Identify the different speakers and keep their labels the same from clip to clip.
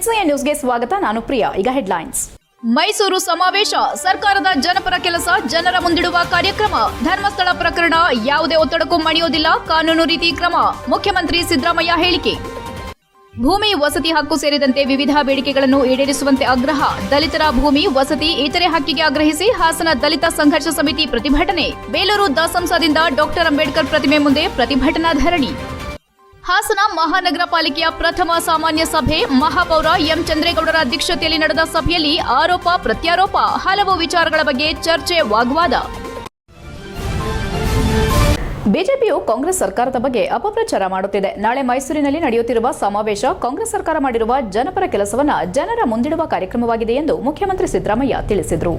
Speaker 1: news ನ್ಯೂಸ್ಗೆ ಸ್ವಾಗತ ನಾನು ಪ್ರಿಯಾ ಈಗ ಹೆಡ್ಲೈನ್ಸ್ ಮೈಸೂರು ಸಮಾವೇಶ ಸರ್ಕಾರದ ಜನಪರ ಕೆಲಸ ಜನರ ಮುಂದಿಡುವ ಕಾರ್ಯಕ್ರಮ ಧರ್ಮಸ್ಥಳ ಪ್ರಕರಣ ಯಾವುದೇ ಒತ್ತಡಕ್ಕೂ ಮಣಿಯೋದಿಲ್ಲ ಕಾನೂನು ರೀತಿ ಕ್ರಮ ಮುಖ್ಯಮಂತ್ರಿ ಸಿದ್ದರಾಮಯ್ಯ ಹೇಳಿಕೆ ಭೂಮಿ ವಸತಿ ಹಕ್ಕು ಸೇರಿದಂತೆ ವಿವಿಧ ಬೇಡಿಕೆಗಳನ್ನು ಈಡೇರಿಸುವಂತೆ ಆಗ್ರಹ ದಲಿತರ ಭೂಮಿ ವಸತಿ ಇತರೆ ಹಕ್ಕಿಗೆ ಆಗ್ರಹಿಸಿ ಹಾಸನ ದಲಿತ ಸಂಘರ್ಷ ಸಮಿತಿ ಪ್ರತಿಭಟನೆ ಬೇಲೂರು ದಾಸಂಸದಿಂದ ಡಾಕ್ಟರ್ ಅಂಬೇಡ್ಕರ್ ಪ್ರತಿಮೆ ಮುಂದೆ ಪ್ರತಿಭಟನಾ ಧರಣಿ ಹಾಸನ ಮಹಾನಗರ ಪಾಲಿಕೆಯ ಪ್ರಥಮ ಸಾಮಾನ್ಯ ಸಭೆ ಮಹಾಪೌರ ಎಂ ಚಂದ್ರೇಗೌಡರ ಅಧ್ಯಕ್ಷತೆಯಲ್ಲಿ ನಡೆದ ಸಭೆಯಲ್ಲಿ ಆರೋಪ ಪ್ರತ್ಯಾರೋಪ ಹಲವು ವಿಚಾರಗಳ ಬಗ್ಗೆ ಚರ್ಚೆ ವಾಗ್ವಾದ ಬಿಜೆಪಿಯು ಕಾಂಗ್ರೆಸ್ ಸರ್ಕಾರದ ಬಗ್ಗೆ ಅಪಪ್ರಚಾರ ಮಾಡುತ್ತಿದೆ ನಾಳೆ ಮೈಸೂರಿನಲ್ಲಿ ನಡೆಯುತ್ತಿರುವ ಸಮಾವೇಶ ಕಾಂಗ್ರೆಸ್ ಸರ್ಕಾರ ಮಾಡಿರುವ ಜನಪರ ಕೆಲಸವನ್ನು ಜನರ ಮುಂದಿಡುವ ಕಾರ್ಯಕ್ರಮವಾಗಿದೆ ಎಂದು ಮುಖ್ಯಮಂತ್ರಿ ಸಿದ್ದರಾಮಯ್ಯ ತಿಳಿಸಿದರು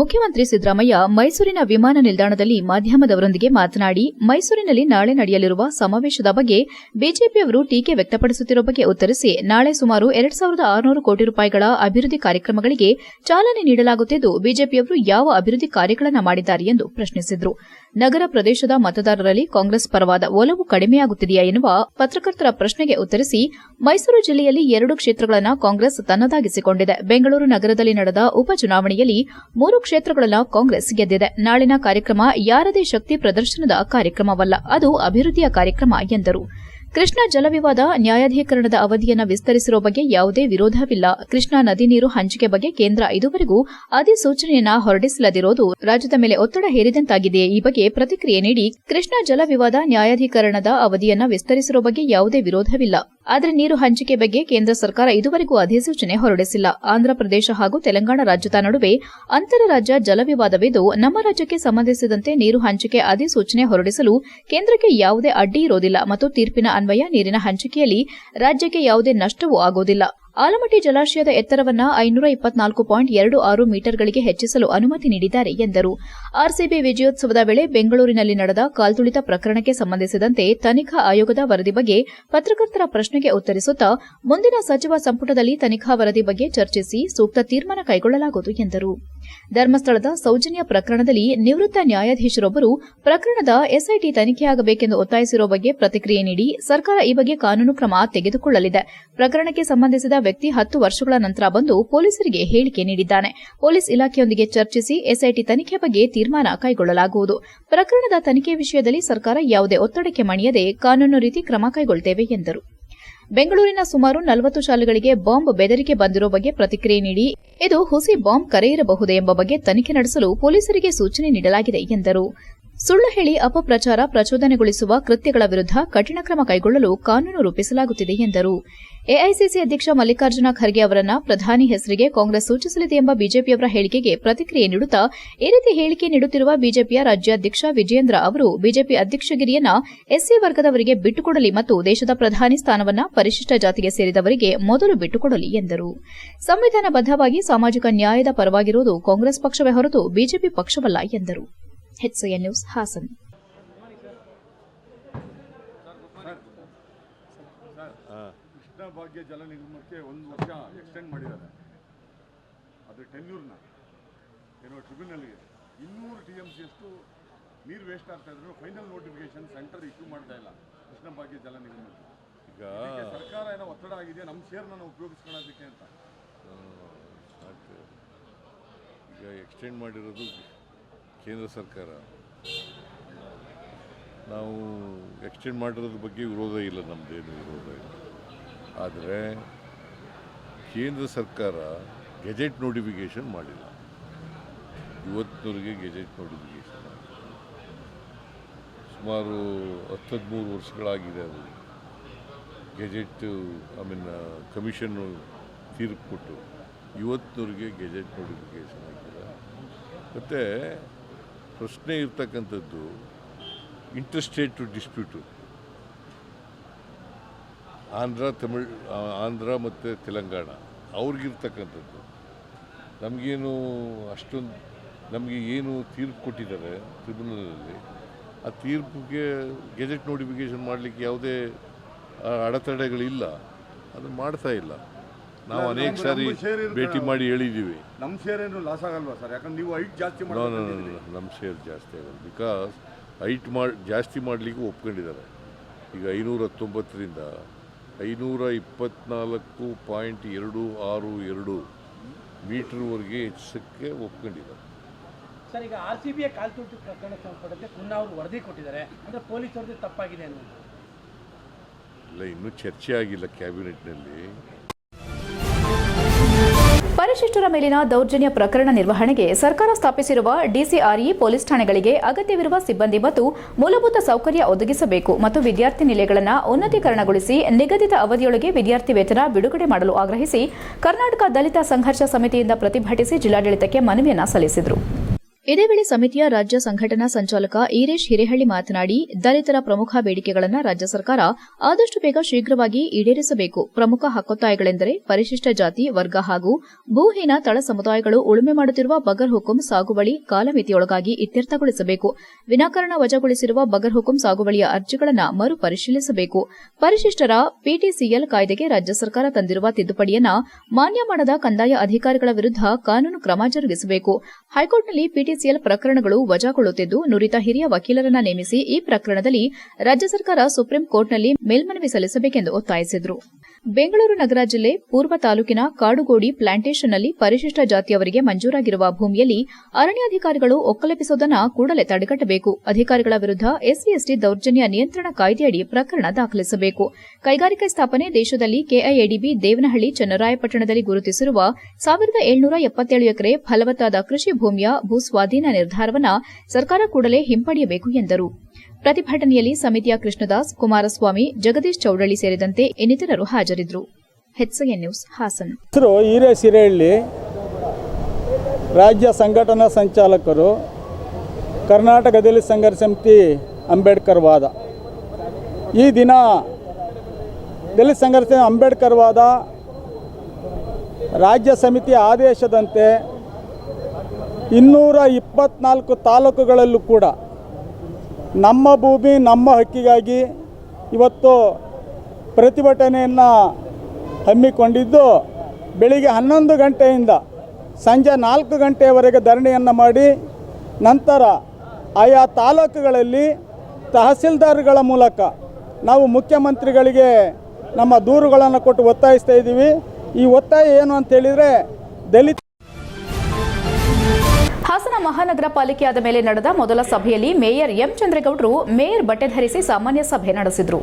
Speaker 1: ಮುಖ್ಯಮಂತ್ರಿ ಸಿದ್ದರಾಮಯ್ಯ ಮೈಸೂರಿನ ವಿಮಾನ ನಿಲ್ದಾಣದಲ್ಲಿ ಮಾಧ್ಯಮದವರೊಂದಿಗೆ ಮಾತನಾಡಿ ಮೈಸೂರಿನಲ್ಲಿ ನಾಳೆ ನಡೆಯಲಿರುವ ಸಮಾವೇಶದ ಬಗ್ಗೆ ಬಿಜೆಪಿಯವರು ಟೀಕೆ ವ್ಯಕ್ತಪಡಿಸುತ್ತಿರುವ ಬಗ್ಗೆ ಉತ್ತರಿಸಿ ನಾಳೆ ಸುಮಾರು ಎರಡು ಸಾವಿರದ ಆರುನೂರು ಕೋಟಿ ರೂಪಾಯಿಗಳ ಅಭಿವೃದ್ಧಿ ಕಾರ್ಯಕ್ರಮಗಳಿಗೆ ಚಾಲನೆ ನೀಡಲಾಗುತ್ತಿದ್ದು ಬಿಜೆಪಿಯವರು ಯಾವ ಅಭಿವೃದ್ಧಿ ಕಾರ್ಯಗಳನ್ನು ಮಾಡಿದ್ದಾರೆ ಎಂದು ಪ್ರಶ್ನಿಸಿದರು ನಗರ ಪ್ರದೇಶದ ಮತದಾರರಲ್ಲಿ ಕಾಂಗ್ರೆಸ್ ಪರವಾದ ಒಲವು ಕಡಿಮೆಯಾಗುತ್ತಿದೆಯಾ ಎನ್ನುವ ಪತ್ರಕರ್ತರ ಪ್ರಶ್ನೆಗೆ ಉತ್ತರಿಸಿ ಮೈಸೂರು ಜಿಲ್ಲೆಯಲ್ಲಿ ಎರಡು ಕ್ಷೇತ್ರಗಳನ್ನು ಕಾಂಗ್ರೆಸ್ ತನ್ನದಾಗಿಸಿಕೊಂಡಿದೆ ಬೆಂಗಳೂರು ನಗರದಲ್ಲಿ ನಡೆದ ಉಪಚುನಾವಣೆಯಲ್ಲಿ ಮೂರು ಕ್ಷೇತ್ರಗಳನ್ನು ಕಾಂಗ್ರೆಸ್ ಗೆದ್ದಿದೆ ನಾಳಿನ ಕಾರ್ಯಕ್ರಮ ಯಾರದೇ ಶಕ್ತಿ ಪ್ರದರ್ಶನದ ಕಾರ್ಯಕ್ರಮವಲ್ಲ ಅದು ಅಭಿವೃದ್ದಿಯ ಕಾರ್ಯಕ್ರಮ ಎಂದರು ಕೃಷ್ಣಾ ಜಲವಿವಾದ ನ್ಯಾಯಾಧೀಕರಣದ ಅವಧಿಯನ್ನು ವಿಸ್ತರಿಸಿರುವ ಬಗ್ಗೆ ಯಾವುದೇ ವಿರೋಧವಿಲ್ಲ ಕೃಷ್ಣಾ ನದಿ ನೀರು ಹಂಚಿಕೆ ಬಗ್ಗೆ ಕೇಂದ್ರ ಇದುವರೆಗೂ ಅಧಿಸೂಚನೆಯನ್ನು ಹೊರಡಿಸಲದಿರೋದು ರಾಜ್ಯದ ಮೇಲೆ ಒತ್ತಡ ಹೇರಿದಂತಾಗಿದೆ ಈ ಬಗ್ಗೆ ಪ್ರತಿಕ್ರಿಯೆ ನೀಡಿ ಕೃಷ್ಣಾ ಜಲವಿವಾದ ನ್ಯಾಯಾಧೀಕರಣದ ಅವಧಿಯನ್ನು ವಿಸ್ತರಿಸಿರುವ ಬಗ್ಗೆ ಯಾವುದೇ ವಿರೋಧವಿಲ್ಲ ಆದರೆ ನೀರು ಹಂಚಿಕೆ ಬಗ್ಗೆ ಕೇಂದ್ರ ಸರ್ಕಾರ ಇದುವರೆಗೂ ಅಧಿಸೂಚನೆ ಹೊರಡಿಸಿಲ್ಲ ಆಂಧ್ರಪ್ರದೇಶ ಹಾಗೂ ತೆಲಂಗಾಣ ರಾಜ್ಯದ ನಡುವೆ ರಾಜ್ಯ ಜಲವಿವಾದವಿದ್ದು ನಮ್ಮ ರಾಜ್ಯಕ್ಕೆ ಸಂಬಂಧಿಸಿದಂತೆ ನೀರು ಹಂಚಿಕೆ ಅಧಿಸೂಚನೆ ಹೊರಡಿಸಲು ಕೇಂದ್ರಕ್ಕೆ ಯಾವುದೇ ಅಡ್ಡಿ ಇರೋದಿಲ್ಲ ಮತ್ತು ತೀರ್ಪಿನ ಅನ್ವಯ ನೀರಿನ ಹಂಚಿಕೆಯಲ್ಲಿ ರಾಜ್ಯಕ್ಕೆ ಯಾವುದೇ ನಷ್ಟವೂ ಆಗೋದಿಲ್ಲ ಆಲಮಟ್ಟಿ ಜಲಾಶಯದ ಎತ್ತರವನ್ನು ಐನೂರ ಇಪ್ಪತ್ನಾಲ್ಕು ಪಾಯಿಂಟ್ ಎರಡು ಆರು ಮೀಟರ್ಗಳಿಗೆ ಹೆಚ್ಚಿಸಲು ಅನುಮತಿ ನೀಡಿದ್ದಾರೆ ಎಂದರು ಆರ್ಸಿಬಿ ವಿಜಯೋತ್ಸವದ ವೇಳೆ ಬೆಂಗಳೂರಿನಲ್ಲಿ ನಡೆದ ಕಾಲ್ತುಳಿತ ಪ್ರಕರಣಕ್ಕೆ ಸಂಬಂಧಿಸಿದಂತೆ ತನಿಖಾ ಆಯೋಗದ ವರದಿ ಬಗ್ಗೆ ಪತ್ರಕರ್ತರ ಪ್ರಶ್ನೆಗೆ ಉತ್ತರಿಸುತ್ತಾ ಮುಂದಿನ ಸಚಿವ ಸಂಪುಟದಲ್ಲಿ ತನಿಖಾ ವರದಿ ಬಗ್ಗೆ ಚರ್ಚಿಸಿ ಸೂಕ್ತ ತೀರ್ಮಾನ ಕೈಗೊಳ್ಳಲಾಗುವುದು ಎಂದರು ಧರ್ಮಸ್ಥಳದ ಸೌಜನ್ಯ ಪ್ರಕರಣದಲ್ಲಿ ನಿವೃತ್ತ ನ್ಯಾಯಾಧೀಶರೊಬ್ಬರು ಪ್ರಕರಣದ ಎಸ್ಐಟಿ ತನಿಖೆಯಾಗಬೇಕೆಂದು ಒತ್ತಾಯಿಸಿರುವ ಬಗ್ಗೆ ಪ್ರತಿಕ್ರಿಯೆ ನೀಡಿ ಸರ್ಕಾರ ಈ ಬಗ್ಗೆ ಕಾನೂನು ಕ್ರಮ ತೆಗೆದುಕೊಳ್ಳಲಿದೆ ಪ್ರಕರಣಕ್ಕೆ ಸಂಬಂಧಿಸಿದ ವ್ಯಕ್ತಿ ಹತ್ತು ವರ್ಷಗಳ ನಂತರ ಬಂದು ಪೊಲೀಸರಿಗೆ ಹೇಳಿಕೆ ನೀಡಿದ್ದಾನೆ ಪೊಲೀಸ್ ಇಲಾಖೆಯೊಂದಿಗೆ ಚರ್ಚಿಸಿ ಎಸ್ಐಟಿ ತನಿಖೆ ಬಗ್ಗೆ ತೀರ್ಮಾನ ಕೈಗೊಳ್ಳಲಾಗುವುದು ಪ್ರಕರಣದ ತನಿಖೆ ವಿಷಯದಲ್ಲಿ ಸರ್ಕಾರ ಯಾವುದೇ ಒತ್ತಡಕ್ಕೆ ಮಣಿಯದೆ ಕಾನೂನು ರೀತಿ ಕ್ರಮ ಕೈಗೊಳ್ಳುತ್ತೇವೆ ಎಂದರು ಬೆಂಗಳೂರಿನ ಸುಮಾರು ನಲವತ್ತು ಶಾಲೆಗಳಿಗೆ ಬಾಂಬ್ ಬೆದರಿಕೆ ಬಂದಿರುವ ಬಗ್ಗೆ ಪ್ರತಿಕ್ರಿಯೆ ನೀಡಿ ಇದು ಹುಸಿ ಬಾಂಬ್ ಕರೆಯಿರಬಹುದೇ ಎಂಬ ಬಗ್ಗೆ ತನಿಖೆ ನಡೆಸಲು ಪೊಲೀಸರಿಗೆ ಸೂಚನೆ ನೀಡಲಾಗಿದೆ ಎಂದರು ಸುಳ್ಳು ಹೇಳಿ ಅಪಪ್ರಚಾರ ಪ್ರಚೋದನೆಗೊಳಿಸುವ ಕೃತ್ಯಗಳ ವಿರುದ್ಧ ಕಠಿಣ ಕ್ರಮ ಕೈಗೊಳ್ಳಲು ಕಾನೂನು ರೂಪಿಸಲಾಗುತ್ತಿದೆ ಎಂದರು ಎಐಸಿಸಿ ಅಧ್ಯಕ್ಷ ಮಲ್ಲಿಕಾರ್ಜುನ ಖರ್ಗೆ ಅವರನ್ನು ಪ್ರಧಾನಿ ಹೆಸರಿಗೆ ಕಾಂಗ್ರೆಸ್ ಸೂಚಿಸಲಿದೆ ಎಂಬ ಬಿಜೆಪಿಯವರ ಹೇಳಿಕೆಗೆ ಪ್ರತಿಕ್ರಿಯೆ ನೀಡುತ್ತಾ ಈ ರೀತಿ ಹೇಳಿಕೆ ನೀಡುತ್ತಿರುವ ಬಿಜೆಪಿಯ ರಾಜ್ಯಾಧ್ಯಕ್ಷ ವಿಜಯೇಂದ್ರ ಅವರು ಬಿಜೆಪಿ ಅಧ್ಯಕ್ಷಗಿರಿಯನ್ನ ಎಸ್ಸಿ ವರ್ಗದವರಿಗೆ ಬಿಟ್ಟುಕೊಡಲಿ ಮತ್ತು ದೇಶದ ಪ್ರಧಾನಿ ಸ್ಥಾನವನ್ನ ಪರಿಶಿಷ್ಟ ಜಾತಿಗೆ ಸೇರಿದವರಿಗೆ ಮೊದಲು ಬಿಟ್ಟುಕೊಡಲಿ ಎಂದರು ಸಂವಿಧಾನಬದ್ಧವಾಗಿ ಸಾಮಾಜಿಕ ನ್ಯಾಯದ ಪರವಾಗಿರುವುದು ಕಾಂಗ್ರೆಸ್ ಪಕ್ಷವೇ ಹೊರತು ಬಿಜೆಪಿ ಪಕ್ಷವಲ್ಲ ಎಂದರು ಹೆಚ್ಸಯ ನ್ಯೂಸ್ ಹಾಸನ್
Speaker 2: ಕೃಷ್ಣ ಭಾಗ್ಯ ಜಲ ನಿಗಮಕ್ಕೆ ಒಂದು ವರ್ಷ ಎಕ್ಸ್ಟೆಂಡ್ ಮಾಡಿದ್ದಾರೆ ಅದು ಟೆನ್ಯೂರ್ನ ಏನೋ ಟ್ರಿಬ್ಯುನಲ್ಗೆ ಇನ್ನೂರು ಟಿ ಎಮ್ ಸಿ ಅಷ್ಟು ನೀರು ವೇಸ್ಟ್ ಆಗ್ತಾ ಇದ್ರು ಫೈನಲ್ ನೋಟಿಫಿಕೇಶನ್ ಸೆಂಟರ್ ಇಶ್ಯೂ ಮಾಡ್ತಾ ಇಲ್ಲ ಕೃಷ್ಣ ಭಾಗ್ಯ ಜಲ ನಿಗಮಕ್ಕೆ ಈಗ ಸರ್ಕಾರ ಏನೋ ಒತ್ತಡ ಆಗಿದೆ ನಮ್ಮ ಶೇರ್ನ ನಾವು ಉಪಯೋಗಿಸ್ಕೊಳ್ಳೋದಕ್ಕೆ ಅಂತ ಈಗ ಎಕ್ಸ್ಟೆಂಡ್ ಮಾಡಿರೋದು ಕೇಂದ್ರ ಸರ್ಕಾರ ನಾವು ಎಕ್ಸ್ಟೆಂಡ್ ಮಾಡಿರೋದ್ರ ಬಗ್ಗೆ ವಿರೋಧ ಇಲ್ಲ ನಮ್ಮದೇನು ವಿರೋಧ ಇಲ್ಲ ಆದರೆ ಕೇಂದ್ರ ಸರ್ಕಾರ ಗೆಜೆಟ್ ನೋಟಿಫಿಕೇಷನ್ ಮಾಡಿಲ್ಲ ಇವತ್ತಿನವರೆಗೆ ಗೆಜೆಟ್ ನೋಟಿಫಿಕೇಷನ್ ಸುಮಾರು ಹತ್ತು ಹದಿಮೂರು ವರ್ಷಗಳಾಗಿದೆ ಅದು ಗೆಜೆಟ್ ಐ ಮೀನ್ ಕಮಿಷನ್ನು ತೀರ್ಪು ಕೊಟ್ಟು ಇವತ್ತಿನವ್ರಿಗೆ ಗೆಜೆಟ್ ನೋಟಿಫಿಕೇಷನ್ ಆಗಿದೆ ಮತ್ತು ಪ್ರಶ್ನೆ ಇರ್ತಕ್ಕಂಥದ್ದು ಟು ಡಿಸ್ಪ್ಯೂಟು ಆಂಧ್ರ ತಮಿಳ್ ಆಂಧ್ರ ಮತ್ತು ತೆಲಂಗಾಣ ಅವ್ರಿಗಿರ್ತಕ್ಕಂಥದ್ದು ನಮಗೇನು ಅಷ್ಟೊಂದು ನಮಗೆ ಏನು ತೀರ್ಪು ಕೊಟ್ಟಿದ್ದಾರೆ ಟ್ರಿಬ್ಯುನಲಲ್ಲಿ ಆ ತೀರ್ಪಿಗೆ ಗೆಜೆಟ್ ನೋಟಿಫಿಕೇಷನ್ ಮಾಡಲಿಕ್ಕೆ ಯಾವುದೇ ಅಡೆತಡೆಗಳಿಲ್ಲ ಅದು ಮಾಡ್ತಾ ಇಲ್ಲ ನಾವು ಅನೇಕ ಸಾರಿ ಭೇಟಿ ಮಾಡಿ ಹೇಳಿದ್ದೀವಿ ನಮ್ಮ ಶೇರ್ ಏನು ಲಾಸ್ ಆಗಲ್ವಾ ಸರ್ ಯಾಕಂದ್ರೆ ನೀವು ಹೈಟ್ ಜಾಸ್ತಿ ನೋ ನಮ್ಮ ಶೇರ್ ಜಾಸ್ತಿ ಆಗಲ್ಲ ಬಿಕಾಸ್ ಹೈಟ್ ಮಾಡಿ ಜಾಸ್ತಿ ಮಾಡಲಿಕ್ಕೂ ಒಪ್ಕೊಂಡಿದ್ದಾರೆ ಈಗ ಐನೂರ ಹತ್ತೊಂಬತ್ತರಿಂದ ಐನೂರ ಇಪ್ಪತ್ನಾಲ್ಕು ಪಾಯಿಂಟ್ ಎರಡು ಆರು ಎರಡು ಮೀಟ್ರ್ವರೆಗೆ ಹೆಚ್ಚಕ್ಕೆ ಒಪ್ಕೊಂಡಿದ್ದಾರೆ ಸರ್ ಈಗ ಆರ್ ಸಿ ಕಾಲು ಕಾಲ್ತುಳಿತ ಪ್ರಕರಣಕ್ಕೆ ಸಂಬಂಧಪಟ್ಟಂತೆ ಪುನಃ ಅವರು ವರದಿ ಕೊಟ್ಟಿದ್ದಾರೆ ಅಂದರೆ ಪೊಲೀಸ್ ವರದಿ ತಪ್ಪಾಗಿದೆ ಅನ್ನೋದು ಇಲ್ಲ ಇನ್ನೂ ಚರ್ಚೆ ಆಗಿಲ್ಲ ಕ್ಯಾಬಿನೆಟ್ನಲ್ಲಿ
Speaker 1: ವರಿಷ್ಠರ ಮೇಲಿನ ದೌರ್ಜನ್ಯ ಪ್ರಕರಣ ನಿರ್ವಹಣೆಗೆ ಸರ್ಕಾರ ಸ್ಥಾಪಿಸಿರುವ ಡಿಸಿಆರ್ಇ ಪೊಲೀಸ್ ಠಾಣೆಗಳಿಗೆ ಅಗತ್ಯವಿರುವ ಸಿಬ್ಬಂದಿ ಮತ್ತು ಮೂಲಭೂತ ಸೌಕರ್ಯ ಒದಗಿಸಬೇಕು ಮತ್ತು ವಿದ್ಯಾರ್ಥಿ ನಿಲಯಗಳನ್ನು ಉನ್ನತೀಕರಣಗೊಳಿಸಿ ನಿಗದಿತ ಅವಧಿಯೊಳಗೆ ವಿದ್ಯಾರ್ಥಿ ವೇತನ ಬಿಡುಗಡೆ ಮಾಡಲು ಆಗ್ರಹಿಸಿ ಕರ್ನಾಟಕ ದಲಿತ ಸಂಘರ್ಷ ಸಮಿತಿಯಿಂದ ಪ್ರತಿಭಟಿಸಿ ಜಿಲ್ಲಾಡಳಿತಕ್ಕೆ ಮನವಿಯನ್ನು ಸಲ್ಲಿಸಿದರು ಇದೇ ವೇಳೆ ಸಮಿತಿಯ ರಾಜ್ಯ ಸಂಘಟನಾ ಸಂಚಾಲಕ ಈರೇಶ್ ಹಿರೇಹಳ್ಳಿ ಮಾತನಾಡಿ ದಲಿತರ ಪ್ರಮುಖ ಬೇಡಿಕೆಗಳನ್ನು ರಾಜ್ಯ ಸರ್ಕಾರ ಆದಷ್ಟು ಬೇಗ ಶೀಘ್ರವಾಗಿ ಈಡೇರಿಸಬೇಕು ಪ್ರಮುಖ ಹಕ್ಕೊತ್ತಾಯಗಳೆಂದರೆ ಪರಿಶಿಷ್ಟ ಜಾತಿ ವರ್ಗ ಹಾಗೂ ಭೂಹೀನ ತಳ ಸಮುದಾಯಗಳು ಉಳುಮೆ ಮಾಡುತ್ತಿರುವ ಬಗರ್ ಹುಕುಂ ಸಾಗುವಳಿ ಕಾಲಮಿತಿಯೊಳಗಾಗಿ ಇತ್ಯರ್ಥಗೊಳಿಸಬೇಕು ವಿನಾಕಾರಣ ವಜಾಗೊಳಿಸಿರುವ ಬಗರ್ ಹುಕುಂ ಸಾಗುವಳಿಯ ಅರ್ಜಿಗಳನ್ನು ಮರುಪರಿಶೀಲಿಸಬೇಕು ಪರಿಶಿಷ್ಟರ ಪಿಟಿಸಿಎಲ್ ಕಾಯ್ದೆಗೆ ರಾಜ್ಯ ಸರ್ಕಾರ ತಂದಿರುವ ತಿದ್ದುಪಡಿಯನ್ನು ಮಾನ್ಯ ಮಾಡದ ಕಂದಾಯ ಅಧಿಕಾರಿಗಳ ವಿರುದ್ದ ಕಾನೂನು ಕ್ರಮ ಜರುಗಿಸಬೇಕು ಹೈಕೋರ್ಟ್ನಲ್ಲಿ ಪಿಟಿ ಐಪಿಸಿಎಲ್ ಪ್ರಕರಣಗಳು ವಜಾಗೊಳ್ಳುತ್ತಿದ್ದು ನುರಿತ ಹಿರಿಯ ವಕೀಲರನ್ನ ನೇಮಿಸಿ ಈ ಪ್ರಕರಣದಲ್ಲಿ ರಾಜ್ಯ ಸರ್ಕಾರ ಸುಪ್ರೀಂ ಮೇಲ್ಮನವಿ ಸಲ್ಲಿಸಬೇಕೆಂದು ಒತ್ತಾಯಿಸಿದರು ಬೆಂಗಳೂರು ನಗರ ಜಿಲ್ಲೆ ಪೂರ್ವ ತಾಲೂಕಿನ ಕಾಡುಗೋಡಿ ಪ್ಲಾಂಟೇಷನ್ನಲ್ಲಿ ಪರಿಶಿಷ್ಟ ಜಾತಿಯವರಿಗೆ ಮಂಜೂರಾಗಿರುವ ಭೂಮಿಯಲ್ಲಿ ಅರಣ್ಯಾಧಿಕಾರಿಗಳು ಒಕ್ಕಲೆಪಿಸುವುದನ್ನು ಕೂಡಲೇ ತಡೆಗಟ್ಟಬೇಕು ಅಧಿಕಾರಿಗಳ ವಿರುದ್ದ ಎಸ್ಸಿಎಸ್ಟಿ ದೌರ್ಜನ್ಯ ನಿಯಂತ್ರಣ ಕಾಯ್ದೆಯಡಿ ಪ್ರಕರಣ ದಾಖಲಿಸಬೇಕು ಕೈಗಾರಿಕೆ ಸ್ಥಾಪನೆ ದೇಶದಲ್ಲಿ ಕೆಐಎಡಿಬಿ ದೇವನಹಳ್ಳಿ ಚನ್ನರಾಯಪಟ್ಟಣದಲ್ಲಿ ಗುರುತಿಸಿರುವ ಸಾವಿರದ ಏಳುನೂರ ಎಪ್ಪತ್ತೇಳು ಎಕರೆ ಫಲವತ್ತಾದ ಕೃಷಿ ಭೂಮಿಯ ಭೂಸ್ವಾಧೀನ ನಿರ್ಧಾರವನ್ನು ಸರ್ಕಾರ ಕೂಡಲೇ ಹಿಂಪಡೆಯಬೇಕು ಎಂದರು ಪ್ರತಿಭಟನೆಯಲ್ಲಿ ಸಮಿತಿಯ ಕೃಷ್ಣದಾಸ್ ಕುಮಾರಸ್ವಾಮಿ ಜಗದೀಶ್ ಚೌಡಳ್ಳಿ ಸೇರಿದಂತೆ ಇನ್ನಿತರರು ಹಾಜರಿದ್ದರು ಹೆಚ್ಸಗೆ ನ್ಯೂಸ್ ಹಾಸನ್
Speaker 3: ರಾಜ್ಯ ಸಂಘಟನಾ ಸಂಚಾಲಕರು ಕರ್ನಾಟಕ ದಲಿತ ಸಂಘರ್ಷ ಸಮಿತಿ ಅಂಬೇಡ್ಕರ್ ವಾದ ಈ ದಿನ ದಲಿತ ಸಂಘರ್ಷ ಅಂಬೇಡ್ಕರ್ ವಾದ ರಾಜ್ಯ ಸಮಿತಿ ಆದೇಶದಂತೆ ಇನ್ನೂರ ಇಪ್ಪತ್ನಾಲ್ಕು ತಾಲೂಕುಗಳಲ್ಲೂ ಕೂಡ ನಮ್ಮ ಭೂಮಿ ನಮ್ಮ ಹಕ್ಕಿಗಾಗಿ ಇವತ್ತು ಪ್ರತಿಭಟನೆಯನ್ನು ಹಮ್ಮಿಕೊಂಡಿದ್ದು ಬೆಳಿಗ್ಗೆ ಹನ್ನೊಂದು ಗಂಟೆಯಿಂದ ಸಂಜೆ ನಾಲ್ಕು ಗಂಟೆಯವರೆಗೆ ಧರಣಿಯನ್ನು ಮಾಡಿ ನಂತರ ಆಯಾ ತಾಲೂಕುಗಳಲ್ಲಿ ತಹಸೀಲ್ದಾರ್ಗಳ ಮೂಲಕ ನಾವು ಮುಖ್ಯಮಂತ್ರಿಗಳಿಗೆ ನಮ್ಮ ದೂರುಗಳನ್ನು ಕೊಟ್ಟು ಒತ್ತಾಯಿಸ್ತಾ ಇದ್ದೀವಿ ಈ ಒತ್ತಾಯ ಏನು ಅಂತೇಳಿದರೆ ದಲಿತ
Speaker 1: ಹಾಸನ ಮಹಾನಗರ ಪಾಲಿಕೆಯಾದ ಮೇಲೆ ನಡೆದ ಮೊದಲ ಸಭೆಯಲ್ಲಿ ಮೇಯರ್ ಎಂ ಚಂದ್ರೇಗೌಡರು ಮೇಯರ್ ಬಟ್ಟೆ ಧರಿಸಿ ಸಾಮಾನ್ಯ ಸಭೆ ನಡೆಸಿದರು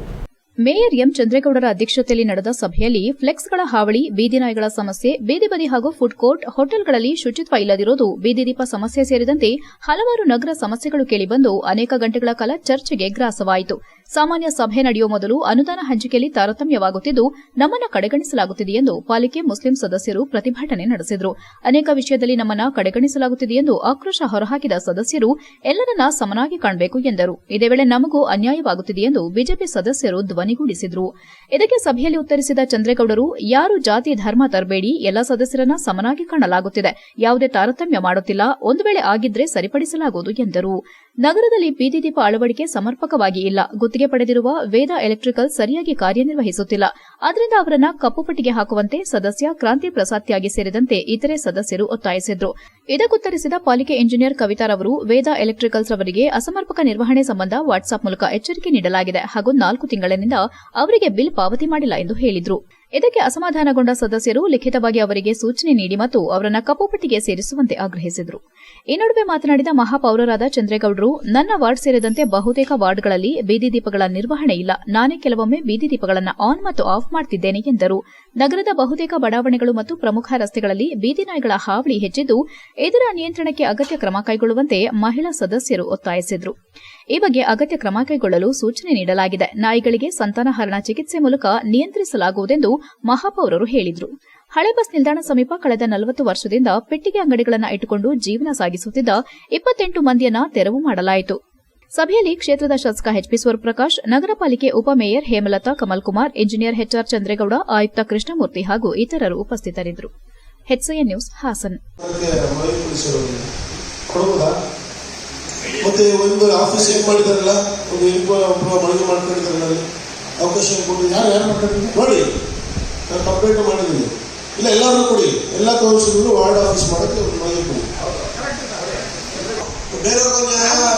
Speaker 1: ಮೇಯರ್ ಎಂ ಚಂದ್ರೇಗೌಡರ ಅಧ್ಯಕ್ಷತೆಯಲ್ಲಿ ನಡೆದ ಸಭೆಯಲ್ಲಿ ಫ್ಲೆಕ್ಸ್ಗಳ ಹಾವಳಿ ಬೀದಿನಾಯಿಗಳ ಸಮಸ್ಯೆ ಬೀದಿ ಬದಿ ಹಾಗೂ ಫುಡ್ ಕೋರ್ಟ್ ಹೋಟೆಲ್ಗಳಲ್ಲಿ ಶುಚಿತ್ವ ಇಲ್ಲದಿರುವುದು ಬೀದಿ ದೀಪ ಸಮಸ್ಯೆ ಸೇರಿದಂತೆ ಹಲವಾರು ನಗರ ಸಮಸ್ಯೆಗಳು ಕೇಳಿಬಂದು ಅನೇಕ ಗಂಟೆಗಳ ಕಾಲ ಚರ್ಚೆಗೆ ಗ್ರಾಸವಾಯಿತು ಸಾಮಾನ್ಯ ಸಭೆ ನಡೆಯುವ ಮೊದಲು ಅನುದಾನ ಹಂಚಿಕೆಯಲ್ಲಿ ತಾರತಮ್ಯವಾಗುತ್ತಿದ್ದು ನಮ್ಮನ್ನು ಕಡೆಗಣಿಸಲಾಗುತ್ತಿದೆ ಎಂದು ಪಾಲಿಕೆ ಮುಸ್ಲಿಂ ಸದಸ್ಯರು ಪ್ರತಿಭಟನೆ ನಡೆಸಿದರು ಅನೇಕ ವಿಷಯದಲ್ಲಿ ನಮ್ಮನ್ನು ಕಡೆಗಣಿಸಲಾಗುತ್ತಿದೆ ಎಂದು ಆಕ್ರೋಶ ಹೊರಹಾಕಿದ ಸದಸ್ಯರು ಎಲ್ಲರನ್ನ ಸಮನಾಗಿ ಕಾಣಬೇಕು ಎಂದರು ಇದೇ ವೇಳೆ ನಮಗೂ ಅನ್ಯಾಯವಾಗುತ್ತಿದೆ ಎಂದು ಬಿಜೆಪಿ ಸದಸ್ಯರು ಧ್ವನಿ ಕೊನೆಗೂಡಿಸಿದರು ಇದಕ್ಕೆ ಸಭೆಯಲ್ಲಿ ಉತ್ತರಿಸಿದ ಚಂದ್ರೇಗೌಡರು ಯಾರು ಜಾತಿ ಧರ್ಮ ತರಬೇಡಿ ಎಲ್ಲ ಸದಸ್ಯರನ್ನ ಸಮನಾಗಿ ಕಾಣಲಾಗುತ್ತಿದೆ ಯಾವುದೇ ತಾರತಮ್ಯ ಮಾಡುತ್ತಿಲ್ಲ ಒಂದು ವೇಳೆ ಆಗಿದ್ರೆ ಸರಿಪಡಿಸಲಾಗುವುದು ಎಂದರು ನಗರದಲ್ಲಿ ಬೀದಿ ದೀಪ ಅಳವಡಿಕೆ ಸಮರ್ಪಕವಾಗಿ ಇಲ್ಲ ಗುತ್ತಿಗೆ ಪಡೆದಿರುವ ವೇದ ಎಲೆಕ್ಟ್ರಿಕಲ್ ಸರಿಯಾಗಿ ಕಾರ್ಯನಿರ್ವಹಿಸುತ್ತಿಲ್ಲ ಆದ್ದರಿಂದ ಅವರನ್ನ ಕಪ್ಪುಪಟ್ಟಿಗೆ ಹಾಕುವಂತೆ ಸದಸ್ಯ ಕ್ರಾಂತಿ ಪ್ರಸಾದ್ ತ್ಯಾಗಿ ಸೇರಿದಂತೆ ಇತರೆ ಸದಸ್ಯರು ಒತ್ತಾಯಿಸಿದ್ರು ಇದಕ್ಕುತ್ತರಿಸಿದ ಪಾಲಿಕೆ ಇಂಜಿನಿಯರ್ ಕವಿತಾರವರು ವೇದಾ ಎಲೆಕ್ಟಿಕಲ್ಸ್ ಅವರಿಗೆ ಅಸಮರ್ಪಕ ನಿರ್ವಹಣೆ ಸಂಬಂಧ ವಾಟ್ಸ್ಆಪ್ ಮೂಲಕ ಎಚ್ಚರಿಕೆ ನೀಡಲಾಗಿದೆ ಹಾಗೂ ನಾಲ್ಕು ತಿಂಗಳಿನಿಂದ ಅವರಿಗೆ ಬಿಲ್ ಪಾವತಿ ಮಾಡಿಲ್ಲ ಎಂದು ಹೇಳಿದರು ಇದಕ್ಕೆ ಅಸಮಾಧಾನಗೊಂಡ ಸದಸ್ಯರು ಲಿಖಿತವಾಗಿ ಅವರಿಗೆ ಸೂಚನೆ ನೀಡಿ ಮತ್ತು ಅವರನ್ನು ಕಪ್ಪುಪಟ್ಟಿಗೆ ಸೇರಿಸುವಂತೆ ಆಗ್ರಹಿಸಿದರು ಈ ನಡುವೆ ಮಾತನಾಡಿದ ಮಹಾಪೌರರಾದ ಚಂದ್ರೇಗೌಡರು ನನ್ನ ವಾರ್ಡ್ ಸೇರಿದಂತೆ ಬಹುತೇಕ ವಾರ್ಡ್ಗಳಲ್ಲಿ ಬೀದಿ ದೀಪಗಳ ನಿರ್ವಹಣೆ ಇಲ್ಲ ನಾನೇ ಕೆಲವೊಮ್ಮೆ ಬೀದಿ ದೀಪಗಳನ್ನು ಆನ್ ಮತ್ತು ಆಫ್ ಮಾಡುತ್ತಿದ್ದೇನೆ ಎಂದರು ನಗರದ ಬಹುತೇಕ ಬಡಾವಣೆಗಳು ಮತ್ತು ಪ್ರಮುಖ ರಸ್ತೆಗಳಲ್ಲಿ ಬೀದಿ ನಾಯಿಗಳ ಹಾವಳಿ ಹೆಚ್ಚಿದ್ದು ಇದರ ನಿಯಂತ್ರಣಕ್ಕೆ ಅಗತ್ಯ ಕ್ರಮ ಕೈಗೊಳ್ಳುವಂತೆ ಮಹಿಳಾ ಸದಸ್ಯರು ಒತ್ತಾಯಿಸಿದರು ಈ ಬಗ್ಗೆ ಅಗತ್ಯ ಕ್ರಮ ಕೈಗೊಳ್ಳಲು ಸೂಚನೆ ನೀಡಲಾಗಿದೆ ನಾಯಿಗಳಿಗೆ ಸಂತಾನಹರಣ ಚಿಕಿತ್ಸೆ ಮೂಲಕ ನಿಯಂತ್ರಿಸಲಾಗುವುದೆಂದು ಮಹಾಪೌರರು ಹೇಳಿದರು ಹಳೆ ಬಸ್ ನಿಲ್ದಾಣ ಸಮೀಪ ಕಳೆದ ನಲವತ್ತು ವರ್ಷದಿಂದ ಪೆಟ್ಟಿಗೆ ಅಂಗಡಿಗಳನ್ನು ಇಟ್ಟುಕೊಂಡು ಜೀವನ ಸಾಗಿಸುತ್ತಿದ್ದ ಇಪ್ಪತ್ತೆಂಟು ಮಂದಿಯನ್ನ ತೆರವು ಮಾಡಲಾಯಿತು ಸಭೆಯಲ್ಲಿ ಕ್ಷೇತ್ರದ ಶಾಸಕ ಎಚ್ಪಿ ಸ್ವರ್ಪ್ರಕಾಶ್ ನಗರ ಪಾಲಿಕೆ ಉಪಮೇಯರ್ ಹೇಮಲತಾ ಕಮಲ್ ಕುಮಾರ್ ಇಂಜಿನಿಯರ್ ಎಚ್ಆರ್ ಚಂದ್ರೇಗೌಡ ಆಯುಕ್ತ ಕೃಷ್ಣಮೂರ್ತಿ ಹಾಗೂ ಇತರರು ಉಪಸ್ಥಿತರಿದ್ದರು ನ್ಯೂಸ್ ಹಾಸನ್